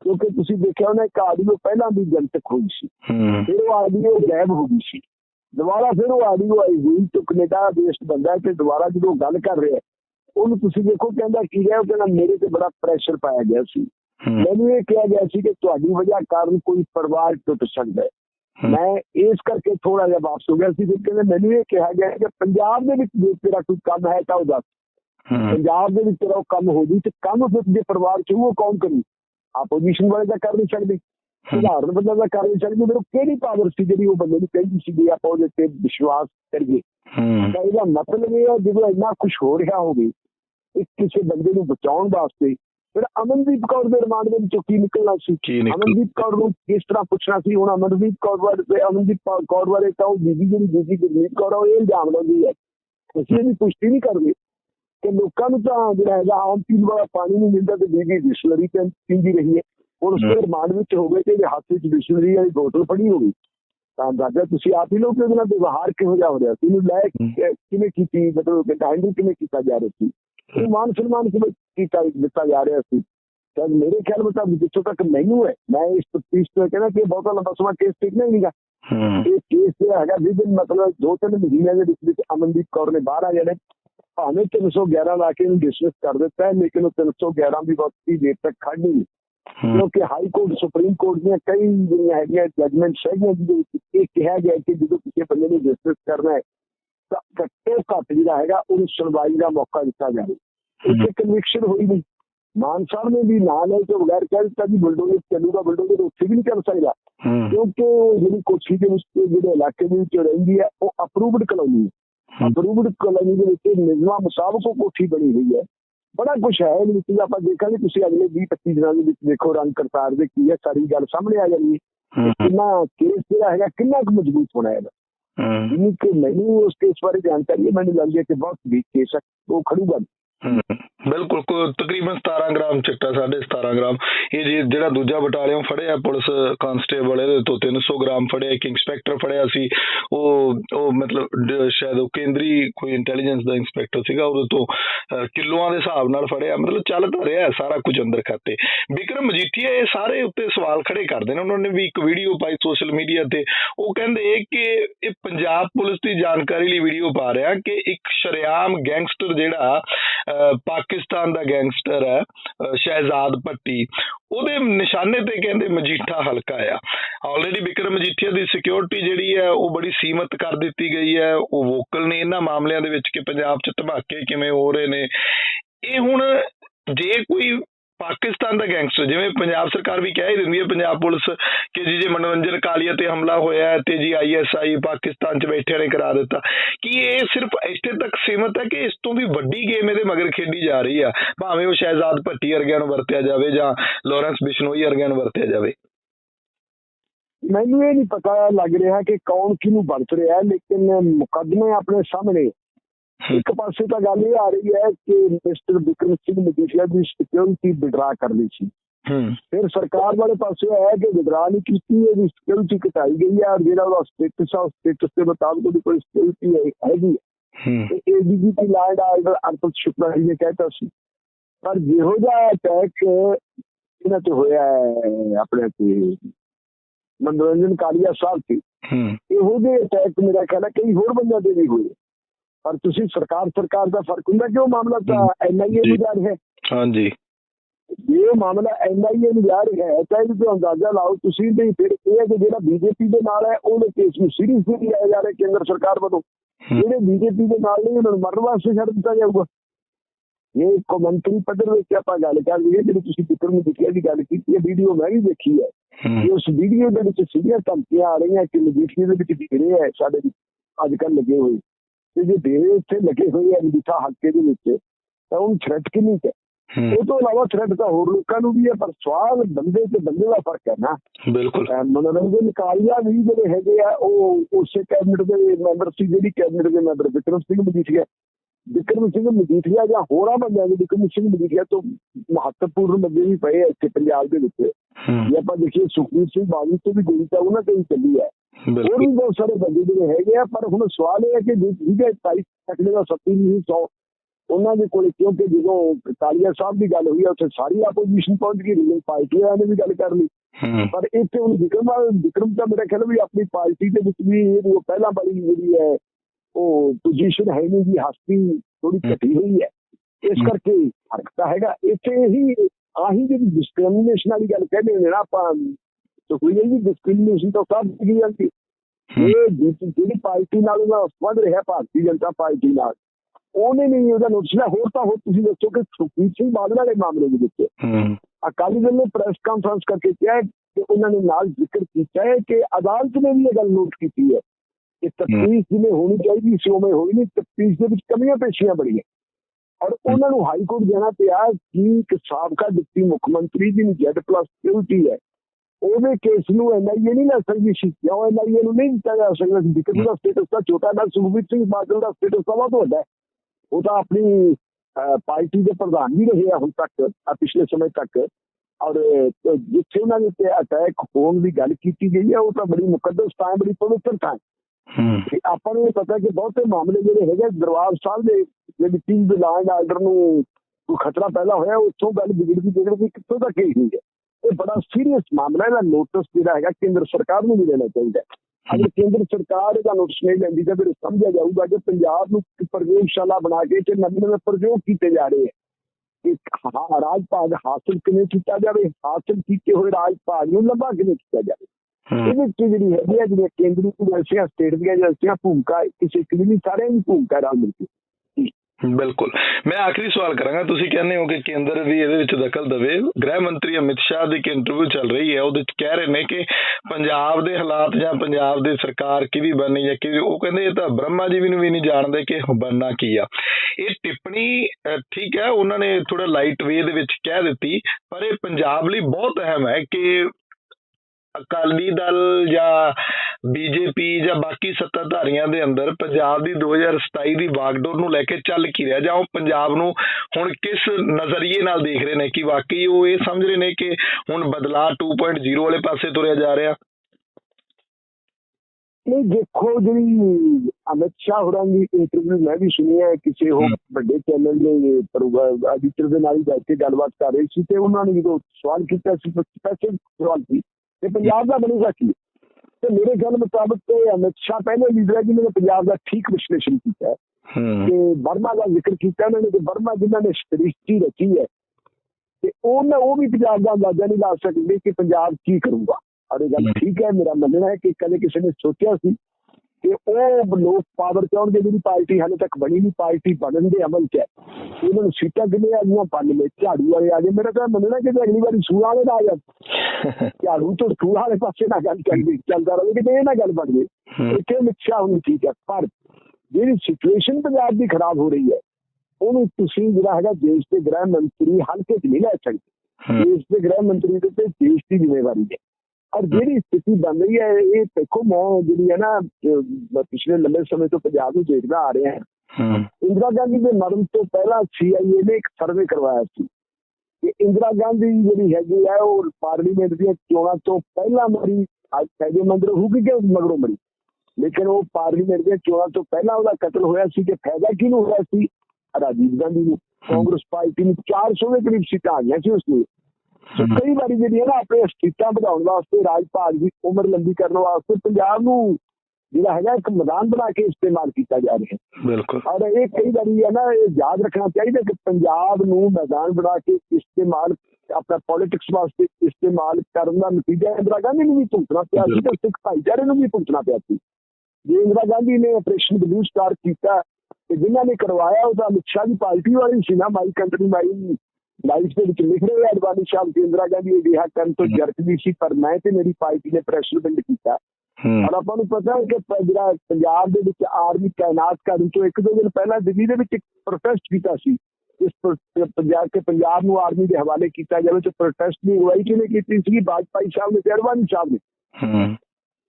ਕਿਉਂਕਿ ਤੁਸੀਂ ਦੇਖਿਆ ਹੋਣਾ ਇੱਕ ਆਡੀਓ ਪਹਿਲਾਂ ਵੀ ਜਨਤਕ ਹੋਈ ਸੀ। ਹੂੰ। ਫਿਰ ਉਹ ਆਡੀਓ ਗਾਇਬ ਹੋ ਗਈ ਸੀ। ਦੁਬਾਰਾ ਫਿਰ ਉਹ ਆਡੀਓ ਆਈ ਹੋਈ ਤੋਂ ਕੈਨੇਡਾ ਬੇਸਡ ਬੰਦਾ ਹੈ ਤੇ ਦੁਬਾਰਾ ਜਦੋਂ ਗੱਲ ਕਰ ਰਿਹਾ ਹੈ, ਉਹਨੂੰ ਤੁਸੀਂ ਦੇਖੋ ਕਹਿੰਦਾ ਕੀ ਹੈ ਉਹ ਕਹਿੰਦਾ ਮੇਰੇ ਤੇ ਬੜਾ ਪ੍ਰੈਸ਼ਰ ਪਾਇਆ ਗਿਆ ਸੀ। ਹੂੰ ਮੈਨੂੰ ਇਹ ਕਿਹਾ ਗਿਆ ਸੀ ਕਿ ਤੁਹਾਡੀ ਵਜ੍ਹਾ ਕਾਰਨ ਕੋਈ ਪਰਿਵਾਰ ਟੁੱਟ ਸਕਦਾ ਹੈ। ਮੈਂ ਇਸ ਕਰਕੇ ਥੋੜਾ ਜਿਹਾ ਵਾਪਸ ਹੋ ਗਿਆ ਸੀ ਫਿਰ ਕਹਿੰਦੇ ਮੈਨੂੰ ਇਹ ਕਿਹਾ ਗਿਆ ਕਿ ਪੰਜਾਬ ਦੇ ਵਿੱਚ ਜੇ ਤੇਰਾ ਕੋਈ ਕੰਮ ਹੈ ਤਾਂ ਉਹ ਦੱਸ। ਪੰਜਾਬ ਦੇ ਵਿੱਚ ਤੇਰਾ ਉਹ ਕੰਮ ਹੋ ਜੂ ਤੇ ਕੰਮ ਫਿਰ ਜੇ ਪਰਿਵਾਰ ਚ ਉਹ ਕੌਣ ਕਰੂ? ਆਪੋਜੀਸ਼ਨ ਵਾਲੇ ਤਾਂ ਕਰ ਨਹੀਂ ਸਕਦੇ। ਸਧਾਰਨ ਬੰਦਾ ਤਾਂ ਕਰ ਨਹੀਂ ਸਕਦੇ ਮੇਰੇ ਕਿਹੜੀ ਪਾਵਰ ਸੀ ਜਿਹੜੀ ਉਹ ਬੰਦੇ ਨੂੰ ਕਹਿੰਦੀ ਸੀ ਵੀ ਆਪਾਂ ਉਹਦੇ ਤੇ ਵਿਸ਼ਵਾਸ ਕਰੀਏ? ਹੂੰ। ਤਾਂ ਇਹਦਾ ਮਤਲਬ ਇਹ ਹੈ ਜਦੋਂ ਇੰਨਾ ਕੁਝ ਹੋ ਰਿਹਾ ਹੋਵੇ ਇੱਕ ਕਿਸੇ ਬੰਦੇ ਨੂੰ ਬਚਾਉਣ ਵਾਸਤੇ ਫਿਰ ਅਮਨਦੀਪ ਕੌਰ ਦੇ ਰਿਮਾਂਡ ਦੇ ਵਿੱਚੋਂ ਕੀ ਨਿਕਲਣਾ ਸੀ? ਅਮਨਦੀਪ ਕੌਰ ਨੂੰ ਕਿਸ ਤਰ੍ਹਾਂ ਪੁੱਛਣਾ ਸੀ? ਹੁਣ ਅਮਨਦੀਪ ਕੌਰ ਬਾਰੇ ਅਮਨਦੀਪ ਕੌਰ- ਬਾਰੇ ਤਾਂ ਉਹ ਬੀਬੀ ਜਿਹੜੀ ਬੀਬੀ ਗੁਰਮੀਤ ਕੌਰ ਉਹ ਇਹ ਇਲਜ਼ਾਮ ਲਾਉਂਦੀ ਹੈ। ਅਸੀਂ ਇਹਦੀ ਪੁਸ਼ਟੀ ਨਹੀਂ ਕਰਦੇ ਕਿ ਲੋਕਾਂ ਨੂੰ ਤਾਂ ਜਿਹੜਾ ਹੈਗਾ ਆਮ ਪੀਣ ਵਾਲਾ ਪਾਣੀ ਨਹੀਂ ਮਿਲਦਾ ਤੇ ਬੀਬੀ ਡਿਸਲਰੀ ਤੇ ਪੀਂਦੀ ਰਹੀ ਹੈ। ਹੁਣ ਉਸ। ਦੇ ਰਿਮਾਂਡ ਵਿੱਚ ਹੋ ਗਏ ਤੇ ਇਹਦੇ ਹੱਥ ਵਿੱਚ ਡਿਸਲਰੀ ਵਾਲੀ ਬੋਤਲ ਫੜੀ ਹੋ ਗਈ। ਤਾਂ ਅੰਦਾਜ਼ਾ ਤੁਸੀਂ ਆਪ ਹੀ ਲਓ ਕਿ ਉਹਦੇ ਨਾਲ ਵਿਵਹਾਰ ਕਿਹੋ ਜਿਹਾ ਹੋ ਰਿਹਾ? ਸੀ ਇਹਨੂੰ ਲੈ ਕਿਵੇਂ ਕੀਤੀ? ਮਤਲਬ ਕਿ ਹੈਂਡਲ ਕਿਵੇਂ ਕੀਤਾ ਜਾ ਰਿਹਾ ਸੀ? ਇਹ ਮਾਨ ਸਨਮਾਨ ਕਿਵੇਂ ਕੀਤਾ ਦਿੱਤਾ ਜਾ ਰਿਹਾ ਸੀ? ਤਾਂ ਮੇਰੇ ਖਿਆਲ ਮੁਤਾਬਕ ਜਿੱਥੋਂ ਤੱਕ ਮੈਨੂੰ ਹੈ ਮੈਂ ਇਸ ਤਫਤੀਸ਼ ਤੋਂ ਕਹਿੰਦਾ ਕਿ ਬਹੁਤਾ ਲੰਬਾ ਸਮਾਂ ਕੇਸ ਟਿਕਣਾ ਹੀ ਨਹੀਂਗਾ ਹੂੰ। ਇਹ ਕੇਸ ਜਿਹੜਾ ਹੈਗਾ ਵਿਦਨ ਮਤਲਬ ਦੋ ਤਿੰਨ ਮਹੀਨਿਆਂ ਦੇ ਵਿੱਚ ਵਿੱਚ ਅਮਨਦੀਪ ਕੌਰ ਨੇ ਬਾਹਰ ਆ ਜਾਣੇ ਭਾਵੇਂ 311 ਲਾ ਕੇ ਇਹਨੂੰ ਡਿਸਮਿਸ ਕਰ ਦਿੱਤਾ ਹੈ ਲੇਕਿਨ ਉਹ 311 ਵੀ ਬਹੁਤੀ ਦੇਰ ਤੱਕ ਖੜਨੀ ਨਹੀਂ। ਹੂੰ। ਕਿਉਂਕਿ ਹਾਈ ਕੋਰਟ ਸੁਪਰੀਮ ਕੋਰਟ ਦੀਆਂ ਕਈ ਜਿਹੜੀਆਂ ਹੈਗੀਆਂ ਜਜਮੈਂਟਸ ਹੈਗੀਆਂ ਜਿਹਦੇ ਵਿੱਚ ਇਹ ਕਿਹਾ ਗਿਆ ਕਿ ਜਦੋਂ ਕਿਸੇ ਬੰਦੇ ਨੂੰ ਡਿਸਮਿਸ ਕਰਨਾ ਹੈ ਤਾਂ ਘੱਟੋ ਘੱਟ ਜਿਹੜਾ ਹੈਗਾ ਉਹਨੂੰ ਸੁਣਵਾਈ ਦਾ ਮੌਕਾ ਦਿੱਤਾ ਜਾਵੇ। ਇੱਥੇ ਕਨਵਿਕਸ਼ਨ ਹੋਈ ਨਹੀਂ। ਮਾਨ ਸਾਹਿਬ ਨੇ ਵੀ ਨਾਂ ਲੈ ਤੋਂ ਬਗੈਰ ਕਹਿ ਦਿੱਤਾ ਕਿ ਬੁਲਡੋਜ਼ਰ ਚੱਲੂਗਾ ਬੁਲਡੋਜ਼ਰ ਉੱਥੇ ਵੀ ਨਹੀਂ ਚੱਲ ਸਕਦਾ। ਕਿਉਂਕਿ ਜਿਹੜੀ ਕੋਠੀ ਦੇ ਵਿੱਚ ਜਿਹੜੇ ਇਲਾਕੇ ਦੇ ਵਿੱਚ ਰਹਿੰਦੀ ਹੈ ਉਹ ਅਪਰੂਵਡ ਕਲੋਨੀ ਹੈ। ਅਪਰੂਵਡ ਕਲੋਨੀ ਦੇ ਵਿੱਚ ਨਿਯਮਾਂ ਮੁਤਾਬਕ ਉਹ ਕੋਠੀ ਬਣੀ ਹੋਈ ਹੈ। ਬੜਾ ਕੁਝ ਹੈ ਇਹਦੇ ਵਿੱਚ ਆਪਾਂ ਦੇਖਾਂਗੇ ਤੁਸੀਂ ਅਗਲੇ 20 25 ਦਿਨਾਂ ਦੇ ਵਿੱਚ ਦੇਖੋ ਰੰਗ ਕਰਤਾਰ ਦੇ ਕੀ ਹੈ ਸਾਰੀ ਗੱਲ ਸਾਹਮਣੇ ਆ ਜਾਣੀ ਕਿੰਨਾ ਕੇਸ ਜਿਹੜਾ ਹੈਗਾ ਕਿੰਨਾ ਕੁ ਮਜ਼ਬੂਤ ਹੋਣਾ ਹੈ ਜਿੰਨੀ ਕਿ ਮੈਨੂੰ ਉਸ ਕੇਸ ਬਾਰੇ ਜਾਣਕਾਰੀ ਹੈ ਮੈਨੂੰ ਲੱਗਦਾ ਹੈ ਕਿ ਬਹੁਤ ਵੀਕ ਕੇਸ ਹੈ ਉਹ ਖੜੂਗਾ। ਬਿਲਕੁਲ, ਕੋ ਤਕਰੀਬਨ 17 ਗ੍ਰਾਮ ਚਿੱਟਾ 17.5 ਗ੍ਰਾਮ। ਇਹ ਜਿਹੜਾ ਦੂਜਾ ਬਟਾਲੀਅਨ ਫੜਿਆ ਪੁਲਿਸ ਕਾਂਸਟੇਬਲ ਇਹਦੇ ਤੋਂ 300 ਗ੍ਰਾਮ ਫੜਿਆ, ਇੱਕ ਇੰਸਪੈਕਟਰ ਫੜਿਆ ਸੀ। ਉਹ ਉਹ ਮਤਲਬ ਸ਼ਾਇਦ ਉਹ ਕੇਂਦਰੀ ਕੋਈ ਇੰਟੈਲੀਜੈਂਸ ਦਾ ਇੰਸਪੈਕਟਰ ਸੀਗਾ, ਉਹਦੇ ਤੋਂ ਕਿਲੋਆਂ ਦੇ ਹਿਸਾਬ ਨਾਲ ਫੜਿਆ। ਮਤਲਬ ਚੱਲ ਤਾਂ ਰਿਹਾ, ਸਾਰਾ ਕੁਝ ਅੰਦਰ ਖਾਤੇ। ਵਿਕਰਮ ਮਜੀਠੀਆ, ਇਹ ਸਾਰੇ ਉੱਤੇ ਸਵਾਲ ਖੜੇ ਕਰਦੇ ਨੇ। ਉਹਨਾਂ ਨੇ ਵੀ ਇੱਕ ਵੀਡੀਓ ਪਾਈ ਸੋਸ਼ਲ ਮੀਡੀਆ ਤੇ। ਉਹ ਕਹਿੰਦੇ ਕਿ ਇਹ ਪੰਜਾਬ ਪੁਲਿਸ ਦੀ ਜਾਣਕਾਰੀ ਲਈ ਵੀਡੀਓ ਪਾ ਰਿਹਾ ਕਿ ਇੱਕ ਸ਼ਰੇਆਮ ਗੈਂਗਸਟਰ ਜਿਹੜਾ ਪਾਕਿਸਤਾਨ ਦਾ ਗੈਂਗਸਟਰ ਹੈ ਅਹ, ਸ਼ਹਿਜ਼ਾਦ ਭੱਟੀ। ਉਹਦੇ ਨਿਸ਼ਾਨੇ ਤੇ ਕਹਿੰਦੇ ਮਜੀਠਾ ਹਲਕਾ ਆ। ਆਲਰੇਡੀ ਬਿਕਰਮ ਮਜੀਠੀਆ ਦੀ ਸਿਕਿਉਰਿਟੀ ਜਿਹੜੀ ਹੈ ਉਹ ਬੜੀ ਸੀਮਤ ਕਰ ਦਿੱਤੀ ਗਈ ਹੈ। ਉਹ ਵੋਕਲ ਨੇ ਇਹਨਾਂ ਮਾਮਲਿਆਂ ਦੇ ਵਿੱਚ ਕਿ ਪੰਜਾਬ 'ਚ ਧਮਾਕੇ ਕਿਵੇਂ ਹੋ ਰਹੇ ਨੇ। ਇਹ ਹੁਣ ਜੇ ਕੋਈ ਪਾਕਿਸਤਾਨ ਦਾ ਗੈਂਗਸਟਰ, ਜਿਵੇਂ ਪੰਜਾਬ ਸਰਕਾਰ ਵੀ ਕਹਿ ਹੀ ਦਿੰਦੀ ਹੈ, ਪੰਜਾਬ ਪੁਲਿਸ ਕਿ ਜੀ, ਜੇ ਮਨੋਰੰਜਨ ਕਾਲੀਆ ਤੇ ਹਮਲਾ ਹੋਇਆ ਹੈ ਤੇ ਜੀ ਆਈਐਸਆਈ ਪਾਕਿਸਤਾਨ 'ਚ ਬੈਠਿਆਂ ਨੇ ਕਰਾ ਦਿੱਤਾ। ਕੀ ਇਹ ਸਿਰਫ ਇੱਥੇ ਤੱਕ ਸੀਮਤ ਹੈ ਕਿ ਇਸ ਤੋਂ ਵੀ ਵੱਡੀ ਗੇਮ ਇਹਦੇ ਮਗਰ ਖੇਡੀ ਜਾ ਰਹੀ ਆ? ਭਾਵੇਂ ਉਹ ਸ਼ਹਿਜ਼ਾਦ ਭੱਟੀ ਵਰਗਿਆਂ ਨੂੰ ਵਰਤਿਆ ਜਾਵੇ ਜਾਂ ਲਾਰੈਂਸ ਬਿਸ਼ਨੋਈ ਵਰਗਿਆਂ ਨੂੰ ਵਰਤਿਆ ਜਾਵੇ। ਮੈਨੂੰ ਇਹ ਨਹੀਂ ਪਤਾ ਲੱਗ ਰਿਹਾ ਕਿ ਕੌਣ ਕਿਹਨੂੰ ਵਰਤ ਰਿਹਾ, ਲੇਕਿਨ ਮੁਕੱਦਮੇ ਆਪਣੇ ਸਾਹਮਣੇ ਇੱਕ ਪਾਸੇ ਤਾਂ ਗੱਲ ਇਹ ਆ ਰਹੀ ਹੈ ਕਿ ਮਿਸਟਰ ਵਿਕਰਮ ਸਿੰਘ ਮਜੀਠੀਆ ਦੀ ਸਿਕਿਉਰਿਟੀ ਵਿਡਰਾ ਕਰ ਲਈ ਸੀ। ਹੂੰ। ਫਿਰ ਸਰਕਾਰ ਵਾਲੇ ਪਾਸੇ ਹੈ ਕਿ ਵਿਡਰਾ ਨਹੀਂ ਕੀਤੀ ਇਹਦੀ ਸਿਕਿਉਰਿਟੀ ਘਟਾਈ ਗਈ ਹੈ ਔਰ ਜਿਹੜਾ ਉਹਦਾ ਸਟੇਟਸ ਆ ਸਟੇਟਸ ਦੇ ਮੁਤਾਬਕ ਉਹਦੀ ਕੋਈ ਸਿਕਿਉਰਿਟੀ ਹੈਗੀ ਹੈ। ਹੂੰ। ਤੇ ADGP law and order Arpit Shukla ji ਨੇ ਕਹਿਤਾ ਸੀ। ਪਰ ਜਿਹੋ ਜਿਹਾ ਅਟੈਕ ਇਹਨਾਂ ਤੇ ਹੋਇਆ ਹੈ ਆਪਣੇ ਤੇ ਮਨੋਰੰਜਨ ਕਾਲੀਆ ਸਾਹਿਬ ਤੇ ਹੂੰ। ਇਹੋ ਜਿਹੇ ਅਟੈਕ ਮੇਰਾ ਖਿਆਲ ਹੈ ਕਈ ਹੋਰ ਬੰਦਿਆਂ ਤੇ ਵੀ ਹੋਏ। ਪਰ ਤੁਸੀਂ ਸਰਕਾਰ ਸਰਕਾਰ ਦਾ ਫ਼ਰਕ ਹੁੰਦਾ ਕਿ ਉਹ ਮਾਮਲਾ ਤਾਂ ਐਨਆਈਏ ਨੂੰ ਜਾ। ਰਿਹਾ ਹੈ। ਹਾਂਜੀ। ਇਹ ਮਾਮਲਾ ਐਨਆਈਏ ਨੂੰ ਜਾ ਰਿਹਾ ਹੈ ਤਾਂ ਇਹਦੇ ਤੋਂ ਅੰਦਾਜ਼ਾ ਲਾਓ ਤੁਸੀਂ ਵੀ ਫਿਰ ਇਹ ਹੈ ਕਿ ਜਿਹੜਾ ਬੀਜੇਪੀ ਦੇ ਨਾਲ ਹੈ ਉਹਦੇ ਕੇਸ ਨੂੰ ਸੀਰੀਅਸ ਨਹੀਂ ਲਿਆ ਜਾ ਰਿਹਾ ਕੇਂਦਰ ਸਰਕਾਰ ਵੱਲੋਂ। ਜਿਹੜੇ ਬੀਜੇਪੀ ਦੇ ਨਾਲ ਨਹੀਂ ਉਹਨਾਂ ਨੂੰ ਮਰਨ ਵਾਸਤੇ ਛੱਡ ਦਿੱਤਾ ਜਾਊਗਾ। ਇਹ ਕੌਮੰਤਰੀ ਪੱਧਰ ਵਿੱਚ ਆਪਾਂ ਗੱਲ ਕਰ ਲਈਏ ਜਿਹੜੀ ਤੁਸੀਂ ਵਿਕਰਮ ਮਜੀਠੀਆ ਦੀ ਗੱਲ ਕੀਤੀ ਹੈ ਵੀਡੀਓ ਮੈਂ ਵੀ ਦੇਖੀ ਹੈ। ਕਿ ਉਸ ਵੀਡੀਓ ਦੇ ਵਿੱਚ ਸੀਰੀਅਸ ਧਮਕੀਆਂ ਆ ਰਹੀਆਂ ਕਿ ਮਜੀਠੀਆ ਦੇ ਵਿੱਚ ਡੇਰੇ ਹੈ ਸਾਡੇ ਅੱਜ ਕੱਲ ਲੱਗੇ ਹੋਏ। ਤੇ ਜੇ ਡੇਰੇ ਉੱਥੇ ਲੱਗੇ ਹੋਏ ਆ ਮਜੀਠਾ ਹਲਕੇ ਦੇ ਵਿੱਚ ਤਾਂ ਉਹਨੂੰ ਥ੍ਰੈਟ ਕਿੰਨੀ ਹੈ? ਉਹ ਤੋਂ ਇਲਾਵਾ ਥ੍ਰੈਟ ਤਾਂ ਹੋਰ ਲੋਕਾਂ ਨੂੰ ਵੀ ਹੈ ਪਰ ਸਵਾਲ ਬੰਦੇ ਤੇ ਬੰਦੇ ਦਾ ਫ਼ਰਕ ਹੈ ਨਾ। ਬਿਲਕੁਲ। ਮਨੋਰੰਜਨ ਕਾਲੀਆ ਵੀ ਜਿਹੜੇ ਹੈਗੇ ਆ ਉਹ ਉਸੇ ਕੈਬਨਿਟ ਦੇ ਮੈਂਬਰ ਸੀ ਜਿਹੜੀ ਕੈਬਨਿਟ ਦੇ ਮੈਂਬਰ ਵਿਕਰਮ ਸਿੰਘ ਮਜੀਠੀਆ। ਵਿਕਰਮ ਸਿੰਘ ਮਜੀਠੀਆ ਜਾਂ ਹੋਰਾਂ ਬੰਦਿਆਂ ਦੇ ਵਿਕਰਮ ਸਿੰਘ ਮਜੀਠੀਆ ਤੋਂ ਮਹੱਤਵਪੂਰਨ ਬੰਦੇ ਵੀ ਪਏ ਇੱਥੇ ਪੰਜਾਬ ਦੇ ਵਿੱਚ। ਜੇ ਆਪਾਂ ਦੇਖੀਏ ਸੁਖਬੀਰ ਸਿੰਘ ਬਾਦਲ ਤੋਂ ਵੀ ਗੋਲੀ ਤਾਂ ਉਹਨਾਂ ਤੇ ਹੀ ਚੱਲੀ ਹੈ। ਹੋਰ ਬਿਲਕੁਲ ਵੀ ਬਹੁਤ ਸਾਰੇ ਬੰਦੇ ਜਿਹੜੇ ਹੈਗੇ ਆ ਪਰ ਹੁਣ ਸਵਾਲ ਇਹ ਹੈ ਕਿ ਜਿਹਦੇ ਤਾਈ ਤੱਕੜੇ ਦਾ ਸੱਤੀ ਨਹੀਂ ਸੌ ਉਹਨਾਂ ਦੇ ਕੋਲ ਕਿਉਂਕਿ ਜਦੋਂ ਕਾਲੀਆ ਸਾਹਿਬ ਦੀ ਗੱਲ ਹੋਈ ਉੱਥੇ ਸਾਰੀ ਆਪੋਜੀਸ਼ਨ ਪਹੁੰਚ ਗਈ ਰਿਲੀਜ਼ ਪਾਰਟੀ ਵਾਲਿਆਂ ਨੇ ਵੀ ਗੱਲ ਕਰ ਲਈ। ਪਰ ਇੱਥੇ ਹੁਣ ਵਿਕਰਮ ਵਿਕਰਮ ਤਾਂ ਮੇਰਾ ਖਿਆਲ ਵੀ ਆਪਣੀ ਪਾਰਟੀ ਦੇ ਵਿੱਚ ਵੀ ਇਹ ਉਹ ਪਹਿਲਾਂ ਵਾਲੀ ਜਿਹੜੀ ਹੈ ਉਹ ਪੋਜੀਸ਼ਨ ਹੈ ਨਹੀਂ ਜੀ ਹਸਤੀ ਥੋੜੀ। ਘਟੀ ਹੋਈ ਹੈ। ਇਸ। ਕਰਕੇ ਫ਼ਰਕ ਤਾਂ ਹੈਗਾ। ਇੱਥੇ ਹੀ ਆਹੀ ਜਿਹੜੀ ਡਿਸਕ੍ਰਿਮੀਨੇਸ਼ਨ ਵਾਲੀ ਗੱਲ ਕਹਿੰਦੇ ਨੇ ਨਾ ਆਪਾਂ ਤਾਂ ਕੋਈ ਨਹੀਂ ਡਿਸਕ੍ਰਿਮੀਨੇਸ਼ਨ ਤਾਂ ਸਭ ਦੀ ਜਾਂਦੀ। ਇਹ ਜਿ- ਜਿਹੜੀ ਪਾਰਟੀ ਨਾਲ ਉਹਦਾ ਸੰਬੰਧ ਰਿਹਾ ਭਾਰਤੀ ਜਨਤਾ ਪਾਰਟੀ ਨਾਲ ਉਹਨੇ ਨਹੀਂ ਉਹਦਾ ਨੋਟਿਸ ਲਿਆ। ਹੋਰ ਤਾਂ ਹੋਰ ਤੁਸੀਂ ਦੱਸੋ ਕਿ ਸੁਖਬੀਰ ਸਿੰਘ ਬਾਦਲ ਵਾਲੇ ਮਾਮਲੇ ਦੇ ਵਿੱਚ ਹੂੰ। ਅਕਾਲੀ ਦਲ ਨੇ ਪ੍ਰੈਸ ਕਾਨਫਰੰਸ ਕਰਕੇ ਕਿਹਾ ਕਿ ਉਹਨਾਂ ਨੇ ਨਾਲ ਜ਼ਿਕਰ ਕੀਤਾ ਹੈ ਕਿ ਅਦਾਲਤ ਨੇ ਵੀ ਇਹ ਗੱਲ ਨੋਟ ਕੀਤੀ ਹੈ ਕਿ ਤਫਤੀਸ਼ ਜਿਵੇਂ ਹੋਣੀ ਚਾਹੀਦੀ ਸੀ ਉਵੇਂ ਹੋਈ ਨਹੀਂ। ਤਫਤੀਸ਼ ਦੇ ਵਿੱਚ ਕਮੀਆਂ ਪੇਸ਼ੀਆਂ ਬੜੀਆਂ। ਔਰ ਉਹਨਾਂ ਨੂੰ ਹਾਈ ਕੋਰਟ ਜਾਣਾ ਪਿਆ ਕਿ ਇੱਕ ਸਾਬਕਾ ਡਿਪਟੀ ਮੁੱਖ ਮੰਤਰੀ ਦੀ ਜੈਡ ਪਲੱਸ ਸਿਕਿਉਰਿਟੀ ਹੈ। ਉਹਦੇ ਕੇਸ ਨੂੰ ਐਨਆਈਏ ਨਹੀਂ ਲੈ ਸਕਦੀ ਸੀ। ਕਿਉਂ ਐਨਆਈਏ ਨੂੰ ਨਹੀਂ ਦਿੱਤਾ ਜਾ ਸਕਦਾ ਸੀ ਬਿਕੋਜ਼ ਦਾ ਸਟੇਟਸ ਤਾਂ ਛੋਟਾ ਨਾ ਸੁਖਬੀਰ ਸਿੰਘ ਬਾਦਲ ਦਾ ਸਟੇਟਸ ਤਾਂ ਬਹੁਤ ਵੱਡਾ ਹੈ। ਉਹ ਤਾਂ ਆਪਣੀ ਪਾਰਟੀ ਦੇ ਪ੍ਰਧਾਨ ਵੀ ਰਹੇ ਆ ਹੁਣ ਤੱਕ ਆਹ ਪਿਛਲੇ ਸਮੇਂ ਤੱਕ। ਔਰ ਜਿੱਥੇ ਉਹਨਾਂ ਦੇ ਉੱਤੇ ਅਟੈਕ ਹੋਣ ਦੀ ਗੱਲ ਕੀਤੀ ਗਈ ਹੈ ਉਹ ਤਾਂ ਬੜੀ ਮੁਕੱਦਸ ਥਾਂ ਬੜੀ ਪਵਿੱਤਰ ਥਾਂ ਹੂੰ। ਤੇ ਆਪਾਂ ਨੂੰ ਪਤਾ ਕਿ ਬਹੁਤੇ ਮਾਮਲੇ ਜਿਹੜੇ ਹੈਗੇ ਦਰਬਾਰ ਸਾਹਿਬ ਦੇ ਜਿਹੜੀ ਚੀਜ਼ ਦੇ ਲਾਅ ਐਂਡ ਆਰਡਰ ਨੂੰ ਕੋਈ ਖਤਰਾ ਪੈਦਾ ਹੋਇਆ ਉੱਥੋਂ ਗੱਲ ਵਿਗੜਦੀ ਵਿਗੜਦੀ ਕਿੱਥੋਂ ਤੱਕ ਗਈ ਹੋਈ ਹੈ? ਇਹ ਬੜਾ ਸੀਰੀਅਸ ਮਾਮਲਾ ਹੈ। ਇਹਦਾ ਨੋਟਿਸ ਜਿਹੜਾ ਹੈਗਾ ਕੇਂਦਰ ਸਰਕਾਰ ਨੂੰ ਵੀ ਦੇਣਾ ਚਾਹੀਦਾ ਹੈ। ਅਗਰ ਕੇਂਦਰ ਸਰਕਾਰ ਇਹਦਾ ਨੋਟਿਸ ਨਹੀਂ ਲੈਂਦੀ ਤਾਂ ਫਿਰ ਸਮਝਿਆ ਜਾਊਗਾ ਕਿ ਪੰਜਾਬ ਨੂੰ ਪ੍ਰਯੋਗਸ਼ਾਲਾ ਬਣਾ ਕੇ ਤੇ ਨਵੇਂ ਨਵੇਂ ਪ੍ਰਯੋਗ ਕੀਤੇ ਜਾ ਰਹੇ ਹੈ। ਹਾਂ ਰਾਜ ਭਾਗ ਹਾਸਲ ਕਿਵੇਂ ਕੀਤਾ ਜਾਵੇ? ਹਾਸਲ ਕੀਤੇ ਹੋਏ ਰਾਜ ਭਾਗ ਨੂੰ ਲੰਬਾ ਕਿਵੇਂ ਕੀਤਾ ਜਾਵੇ? ਹੂੰ। ਇਹਦੇ ਵਿੱਚ ਜਿਹੜੀ ਹੈਗੀ ਹੈ ਜਿਹੜੀ ਕੇਂਦਰੀ ਏਜੰਸੀਆਂ ਸਟੇਟ ਦੀਆਂ ਏਜੰਸੀਆਂ ਭੂਮਿਕਾ ਕਿਸੇ ਦੀ ਨਹੀਂ ਸਾਰਿਆਂ ਦੀ ਭੂਮਿਕਾ ਰਲ ਮਿਲ ਕੇ ਬਿਲਕੁਲ। ਮੈਂ ਆਖਰੀ ਸਵਾਲ ਕਰਾਂਗਾ, ਤੁਸੀਂ ਕਹਿੰਦੇ ਹੋ ਕਿ ਕੇਂਦਰ ਵੀ ਇਹਦੇ ਵਿੱਚ ਦਖਲ ਦੇਵੇ। ਗ੍ਰਹਿ ਮੰਤਰੀ ਅਮਿਤ ਸ਼ਾਹ ਦੀ ਇੱਕ ਇੰਟਰਵਿਊ ਚੱਲ ਰਹੀ ਹੈ, ਉਹਦੇ ਵਿੱਚ ਕਹਿ ਰਹੇ ਨੇ ਕਿ ਪੰਜਾਬ ਦੇ ਹਾਲਾਤ ਜਾਂ ਪੰਜਾਬ ਦੀ ਸਰਕਾਰ ਕਿਹਦੀ ਬਣਨੀ ਜਾਂ ਕਿਹਦੀ, ਉਹ ਕਹਿੰਦੇ ਇਹ ਤਾਂ ਬ੍ਰਹਮਾ ਜੀ ਵੀ ਨੂੰ ਵੀ ਨਹੀਂ ਜਾਣਦੇ ਕਿ ਬਣਨਾ ਕੀ ਆ। ਇਹ ਟਿੱਪਣੀ ਠੀਕ ਹੈ, ਉਹਨਾਂ ਨੇ ਥੋੜਾ ਲਾਈਟ ਵੇ ਦੇ ਵਿੱਚ ਕਹਿ ਦਿੱਤੀ, ਪਰ ਇਹ ਪੰਜਾਬ ਲਈ ਬਹੁਤ ਅਹਿਮ ਹੈ ਕਿ ਅਕਾਲੀ ਦਲ ਜਾਂ ਬੀਜੇਪੀ ਜਾਂ ਬਾਕੀ ਸੱਤਾਧਾਰੀਆਂ ਦੇ ਅੰਦਰ ਪੰਜਾਬ ਦੀ 2027 ਦੀ ਵਾਗਡੋਰ ਨੂੰ ਲੈ ਕੇ ਚੱਲ ਕੀ ਰਿਹਾ ਜਾਂ ਉਹ ਪੰਜਾਬ ਨੂੰ ਹੁਣ ਕਿਸ ਨਜ਼ਰੀਏ ਨਾਲ ਦੇਖ ਰਹੇ ਨੇ? ਕਿ ਵਾਕਈ ਉਹ ਇਹ ਸਮਝ ਰਹੇ ਨੇ ਕਿ ਹੁਣ ਬਦਲਾਅ 2.0 ਵਾਲੇ ਪਾਸੇ ਤੁਰਿਆ ਜਾ ਰਿਹਾ? ਨਹੀਂ ਦੇਖੋ ਜਿਹੜੀ ਅਮਿਤ ਸ਼ਾਹ ਹੋਰਾਂ ਦੀ ਇੰਟਰਵਿਊ ਮੈਂ ਵੀ ਸੁਣੀ ਹੈ ਕਿਸੇ ਹਮ। ਵੱਡੇ ਚੈਨਲ ਦੇ ਐਡੀਟਰ ਦੇ ਨਾਲ ਹੀ ਬੈਠ ਕੇ ਗੱਲਬਾਤ ਕਰ ਰਹੇ ਸੀ ਤੇ ਉਹਨਾਂ ਨੇ ਜਦੋਂ ਸਵਾਲ ਕੀਤਾ ਸੀ ਸਪੈਸ਼ਲ ਸਵਾਲ ਸੀ ਤੇ ਪੰਜਾਬ ਦਾ ਬਣੇਗਾ ਕੀ? ਤੇ ਮੇਰੇ ਗੱਲ ਮੁਤਾਬਕ ਤੇ ਅਮਿਤ ਸ਼ਾਹ ਪਹਿਲੇ ਲੀਡਰ ਹੈ ਜਿਨ੍ਹਾਂ ਨੇ ਪੰਜਾਬ ਦਾ ਠੀਕ ਵਿਸ਼ਲੇਸ਼ਣ ਕੀਤਾ ਹੈ। ਤੇ ਵਰਮਾ ਦਾ ਜ਼ਿਕਰ ਕੀਤਾ ਉਹਨਾਂ ਨੇ ਤੇ ਵਰਮਾ ਜਿਨ੍ਹਾਂ ਨੇ ਸ੍ਰਿਸ਼ਟੀ ਰਚੀ ਹੈ ਤੇ ਉਹਨਾਂ ਉਹ ਵੀ ਪੰਜਾਬ ਦਾ ਅੰਦਾਜ਼ਾ ਨਹੀਂ ਲਾ ਸਕਦੇ ਕਿ ਪੰਜਾਬ ਕੀ ਕਰੂਗਾ। ਇਹ ਗੱਲ। ਠੀਕ ਹੈ ਮੇਰਾ ਮੰਨਣਾ ਹੈ ਕਿ ਕਦੇ ਕਿਸੇ ਨੇ ਸੋਚਿਆ ਸੀ ਕਿ ਉਹ ਲੋਕ ਪਾਵਰ ਚ ਆਉਣਗੇ ਜਿਹੜੀ ਪਾਰਟੀ ਹਾਲੇ ਤੱਕ ਬਣੀ ਨਹੀਂ ਪਾਰਟੀ ਬਣਨ ਦੇ ਅਮਲ ਚ ਹੈ। ਉਹਨਾਂ ਨੂੰ ਸੀਟਾਂ ਕਿੰਨੇ ਆ ਗਈਆਂ? ਪੰਜ ਵਿੱਚ ਝਾੜੂ ਵਾਲੇ ਆ ਗਏ। ਮੇਰਾ ਤਾਂ ਮੰਨਣਾ ਕਿ ਜੇ ਅਗਲੀ ਵਾਰੀ ਸੂਆ ਵਾਲੇ ਦਾ ਆ ਜਾਣ। ਝਾੜੂ ਤੋਂ ਸੂਆ ਵਾਲੇ ਪਾਸੇ ਨਾ ਗੱਲ ਚੱਲਦੀ ਚੱਲਦਾ ਰਹੇ ਕਿ ਇਹ ਨਾ ਗੱਲ ਬਣ ਗਈ ਇੱਥੇ ਮਿੱਛਾ ਹੋਣੀ ਠੀਕ ਹੈ ਪਰ ਜਿਹੜੀ ਸਿਚੁਏਸ਼ਨ ਪੰਜਾਬ ਦੀ ਖਰਾਬ ਹੋ ਰਹੀ ਹੈ ਉਹਨੂੰ ਤੁਸੀਂ ਜਿਹੜਾ ਹੈਗਾ ਦੇਸ਼ ਦੇ ਗ੍ਰਹਿ ਮੰਤਰੀ ਹਲਕੇ 'ਚ ਨਹੀਂ ਲੈ ਸਕਦੇ। ਦੇਸ਼ ਦੇ ਗ੍ਰਹਿ ਮੰਤਰੀ ਦੇ ਤੇ ਦੇਸ਼ ਦੀ ਜ਼ਿੰਮੇਵਾਰੀ ਹੈ। ਔਰ ਜਿਹੜੀ ਸਥਿਤੀ ਬਣ ਰਹੀ ਹੈ ਇਹ ਦੇਖੋ ਮੈਂ ਜਿਹੜੀ ਹੈ ਨਾ ਪਿਛਲੇ ਲੰਬੇ ਸਮੇਂ ਤੋਂ ਪੰਜਾਬ ਨੂੰ ਦੇਖਦਾ ਆ ਰਿਹਾ ਹਾਂ। ਇੰਦਰਾ ਗਾਂਧੀ ਦੇ ਮਰਨ ਤੋਂ ਪਹਿਲਾਂ ਸੀਆਈਏ ਨੇ ਇੱਕ ਸਰਵੇ ਕਰਵਾਇਆ ਸੀ ਕਿ ਇੰਦਰਾ ਗਾਂਧੀ ਜਿਹੜੀ ਹੈਗੀ ਹੈ ਉਹ ਪਾਰਲੀਮੈਂਟ ਦੀਆਂ ਚੋਣਾਂ ਤੋਂ ਪਹਿਲਾਂ ਮਰੀ ਅੱਜ ਫਾਇਦੇਮੰਦ ਰਹੂਗੀ ਕਿ ਮਗਰੋਂ ਮਰੀ? ਲੇਕਿਨ ਉਹ ਪਾਰਲੀਮੈਂਟ ਦੀਆਂ ਚੋਣਾਂ ਤੋਂ ਪਹਿਲਾਂ ਉਹਦਾ ਕਤਲ ਹੋਇਆ ਸੀ ਕਿ ਫਾਇਦਾ ਕਿਹਨੂੰ ਹੋਇਆ ਸੀ? ਰਾਜੀਵ ਗਾਂਧੀ ਨੂੰ। ਕਾਂਗਰਸ ਪਾਰਟੀ ਨੂੰ 400 ਦੇ ਕਰੀਬ ਸੀਟਾਂ ਆ ਗਈਆਂ ਸੀ ਉਸ ਨੂੰ। ਸੋ। ਕਈ ਵਾਰੀ ਜਿਹੜੀ ਹੈ ਨਾ ਆਪਣੇ ਸੀਟਾਂ ਵਧਾਉਣ ਵਾਸਤੇ ਰਾਜਪਾਲ ਦੀ ਉਮਰ ਲੰਬੀ ਕਰਨ ਵਾਸਤੇ ਪੰਜਾਬ ਨੂੰ ਜਿਹੜਾ ਹੈਗਾ ਇੱਕ ਮੈਦਾਨ ਬਣਾ ਕੇ ਇਸਤੇਮਾਲ ਕੀਤਾ ਜਾ ਰਿਹਾ ਹੈ। ਬਿਲਕੁਲ। ਔਰ ਇਹ ਕਈ ਵਾਰੀ ਹੈ ਨਾ ਇਹ ਯਾਦ ਰੱਖਣਾ ਚਾਹੀਦਾ ਕਿ ਪੰਜਾਬ ਨੂੰ ਮੈਦਾਨ ਬਣਾ ਕੇ ਇਸਤੇਮਾਲ ਆਪਣਾ ਪੋਲਿਟਿਕਸ ਵਾਸਤੇ ਇਸਤੇਮਾਲ ਕਰਨ ਦਾ ਨਤੀਜਾ ਇੰਦਰਾ ਗਾਂਧੀ ਨੂੰ ਵੀ ਭੁਗਤਣਾ ਪਿਆ ਸੀ ਤੇ ਸਿੱਖ ਭਾਈਚਾਰੇ ਨੂੰ ਵੀ ਭੁਗਤਣਾ ਪਿਆ ਸੀ। ਜੇ ਇੰਦਰਾ ਗਾਂਧੀ ਨੇ ਆਪਰੇਸ਼ਨ ਬਲੂ ਸਟਾਰ ਕੀਤਾ ਤੇ ਜਿਨ੍ਹਾਂ ਨੇ ਕਰਵਾਇਆ ਉਹਦਾ ਅਮਿਤ ਸ਼ਾਹ ਦੀ ਪਾਰਟੀ ਵਾਲੀ ਸੀ ਨਾ ਮਾਈ ਕੰਟਰੀ ਮਾਈ ਲਾਈਫ ਦੇ ਵਿੱਚ ਲਿਖ ਰਹੇ ਅਡਵਾਨੀ ਸਾਹਿਬ ਤੇ ਇੰਦਰਾ ਗਾਂਧੀ ਇਹ ਰਿਹਾ ਕਰਨ ਤੋਂ ਜਰਕਦੀ ਸੀ ਪਰ ਮੈਂ ਤੇ ਮੇਰੀ ਪਾਰਟੀ ਨੇ ਪ੍ਰੈਸ਼ਰ ਬਿਲਡ ਕੀਤਾ। ਹੂੰ ਔਰ ਆਪਾਂ ਨੂੰ ਪਤਾ ਹੈ ਕਿ ਜਿਹੜਾ ਪੰਜਾਬ ਦੇ ਵਿੱਚ ਆਰਮੀ ਤਾਇਨਾਤ ਕਰਨ ਤੋਂ ਇੱਕ ਦੋ ਦਿਨ ਪਹਿਲਾਂ ਦਿੱਲੀ ਦੇ ਵਿੱਚ ਇੱਕ ਪ੍ਰੋਟੈਸਟ ਕੀਤਾ ਸੀ। ਇਸ ਪੰਜਾਬ ਕੇ ਪੰਜਾਬ ਨੂੰ ਆਰਮੀ ਦੇ ਹਵਾਲੇ ਕੀਤਾ ਜਾਵੇ ਤੇ ਪ੍ਰੋਟੈਸਟ ਦੀ ਅਗਵਾਈ ਕਿਹਨੇ ਕੀਤੀ ਸੀ ਵਾਜਪਾਈ ਸਾਹਿਬ ਨੇ ਅਡਵਾਨੀ ਸਾਹਿਬ ਨੇ। ਹੂੰ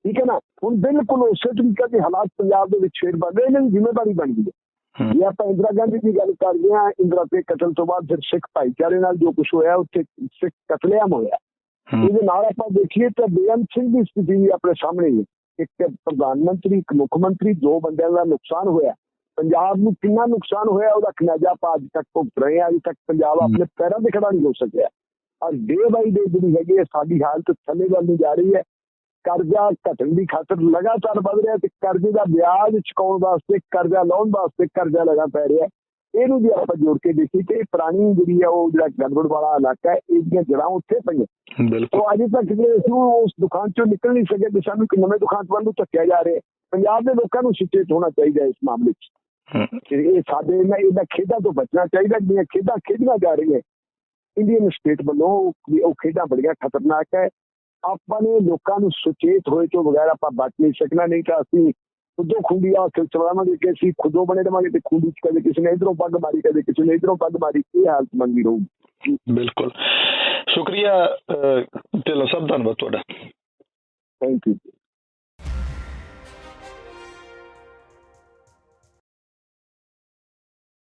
ਠੀਕ ਹੈ ਨਾ? ਹੁਣ ਬਿਲਕੁਲ ਉਸੇ ਤਰੀਕੇ ਦੇ ਹਾਲਾਤ ਪੰਜਾਬ ਦੇ ਵਿੱਚ ਫੇਰ ਬਣ ਰਹੇ ਨੇ ਜ਼ਿੰਮੇਵਾਰੀ ਬਣ ਗਈ ਹੂੰ। ਜੇ ਆਪਾਂ ਇੰਦਰਾ ਗਾਂਧੀ ਦੀ ਗੱਲ ਕਰਦੇ ਹਾਂ ਇੰਦਰਾ ਦੇ ਕਤਲ ਤੋਂ ਬਾਅਦ ਫਿਰ ਸਿੱਖ ਭਾਈਚਾਰੇ ਨਾਲ ਜੋ ਕੁਝ ਹੋਇਆ ਉੱਥੇ ਸਿੱਖ ਕਤਲੇਆਮ ਹੋਇਆ। ਇਹਦੇ ਨਾਲ ਆਪਾਂ ਦੇਖੀਏ ਤਾਂ ਬੇਅੰਤ ਸਿੰਘ ਦੀ ਸਥਿਤੀ ਵੀ ਆਪਣੇ ਸਾਹਮਣੇ ਹੈ ਇੱਕ ਪ੍ਰਧਾਨ ਮੰਤਰੀ ਇੱਕ ਮੁੱਖ ਮੰਤਰੀ ਦੋ ਬੰਦਿਆਂ ਦਾ ਨੁਕਸਾਨ ਹੋਇਆ। ਪੰਜਾਬ ਨੂੰ ਕਿੰਨਾ ਨੁਕਸਾਨ ਹੋਇਆ ਉਹਦਾ ਖਨਾਜਾ ਆਪਾਂ ਅੱਜ ਤੱਕ ਭੁਗਤ ਰਹੇ ਹਾਂ। ਅੱਜ ਤੱਕ ਪੰਜਾਬ ਆਪਣੇ ਪੈਰਾਂ ਤੇ ਖੜਾ ਨਹੀਂ ਹੋ ਸਕਿਆ। ਔਰ ਡੇ ਬਾਈ ਡੇ ਜਿਹੜੀ ਹੈਗੀ ਸਾਡੀ ਹਾਲਤ ਥੱਲੇ ਵੱਲ ਨੂੰ ਜਾ ਰਹੀ ਹੈ। ਕਰਜ਼ਾ ਘਟਣ ਦੀ ਖਾਤਰ ਲਗਾਤਾਰ ਵਧ ਰਿਹਾ ਤੇ ਕਰਜ਼ੇ ਦਾ ਵਿਆਜ ਚੁਕਾਉਣ ਵਾਸਤੇ ਕਰਜ਼ਾ ਲਾਉਣ ਵਾਸਤੇ ਕਰਜ਼ਾ ਲਗਾ ਪੈ ਰਿਹਾ। ਇਹਨੂੰ ਜੇ ਆਪਾਂ ਜੋੜ ਕੇ ਦੇਖੀਏ ਤੇ ਇਹ ਪੁਰਾਣੀ ਜਿਹੜੀ ਹੈ ਉਹ ਜਿਹੜਾ ਗੜਬੜ ਵਾਲਾ ਇਲਾਕਾ ਹੈ ਇਹਦੀਆਂ ਜੜਾਂ ਉੱਥੇ ਪਈਆਂ। ਬਿਲਕੁਲ। ਉਹ ਅਜੇ ਤੱਕ ਜੇ ਅਸੀਂ ਉਸ ਦੁਕਾਨ ਚੋਂ ਨਿਕਲ ਨਹੀਂ ਸਕੇ ਤੇ ਸਾਨੂੰ ਇੱਕ ਨਵੇਂ ਦੁਕਾਨ ਵੱਲ ਨੂੰ ਧੱਕਿਆ ਜਾ ਰਿਹਾ ਪੰਜਾਬ ਦੇ ਲੋਕਾਂ ਨੂੰ ਸੁਚੇਤ ਹੋਣਾ ਚਾਹੀਦਾ ਇਸ ਮਾਮਲੇ 'ਚ। ਇਹ ਸਾਡੇ ਇਹਨਾਂ ਇਹਨਾਂ ਖੇਡਾਂ ਤੋਂ ਬਚਣਾ ਚਾਹੀਦਾ ਜਿਹੜੀਆਂ ਖੇਡਾਂ ਖੇਡੀਆਂ ਜਾ ਰਹੀਆਂ। ਇੰਡੀਅਨ ਸਟੇਟ ਵੱਲੋਂ ਵੀ ਉਹ ਖੇਡਾਂ ਬੜੀਆਂ ਖਤਰਨਾਕ ਹੈ। ਆਪਾਂ ਨੇ ਲੋਕਾਂ ਨੂੰ ਸੁਚੇਤ ਹੋਏ ਤੋਂ ਬਗੈਰ ਆਪਾਂ ਬਚ ਨਹੀਂ ਸਕਣਾ ਨਹੀਂ ਤਾਂ ਅਸੀਂ ਖੁਦੋਂ ਖੁੰਡੀਆਂ ਉੱਥੇ ਚਲਾਵਾਂਗੇ ਕਿ ਅਸੀਂ ਖੁਦੋਂ ਬਣੇ ਰਵਾਂਗੇ ਤੇ ਖੁੰਡੀ ਚ ਕਦੇ ਕਿਸੇ ਨੇ ਇਧਰੋਂ ਪੱਗ ਮਾਰੀ ਕਦੇ ਕਿਸੇ ਨੇ ਇਧਰੋਂ ਪੱਗ ਮਾਰੀ ਇਹ ਹਾਲਤ ਮੰਗੀ ਰਹੂਗੀ। ਬਿਲਕੁਲ। ਸ਼ੁਕਰੀਆ ਢਿੱਲੋਂ ਸਾਹਿਬ ਧੰਨਵਾਦ ਤੁਹਾਡਾ। Thank you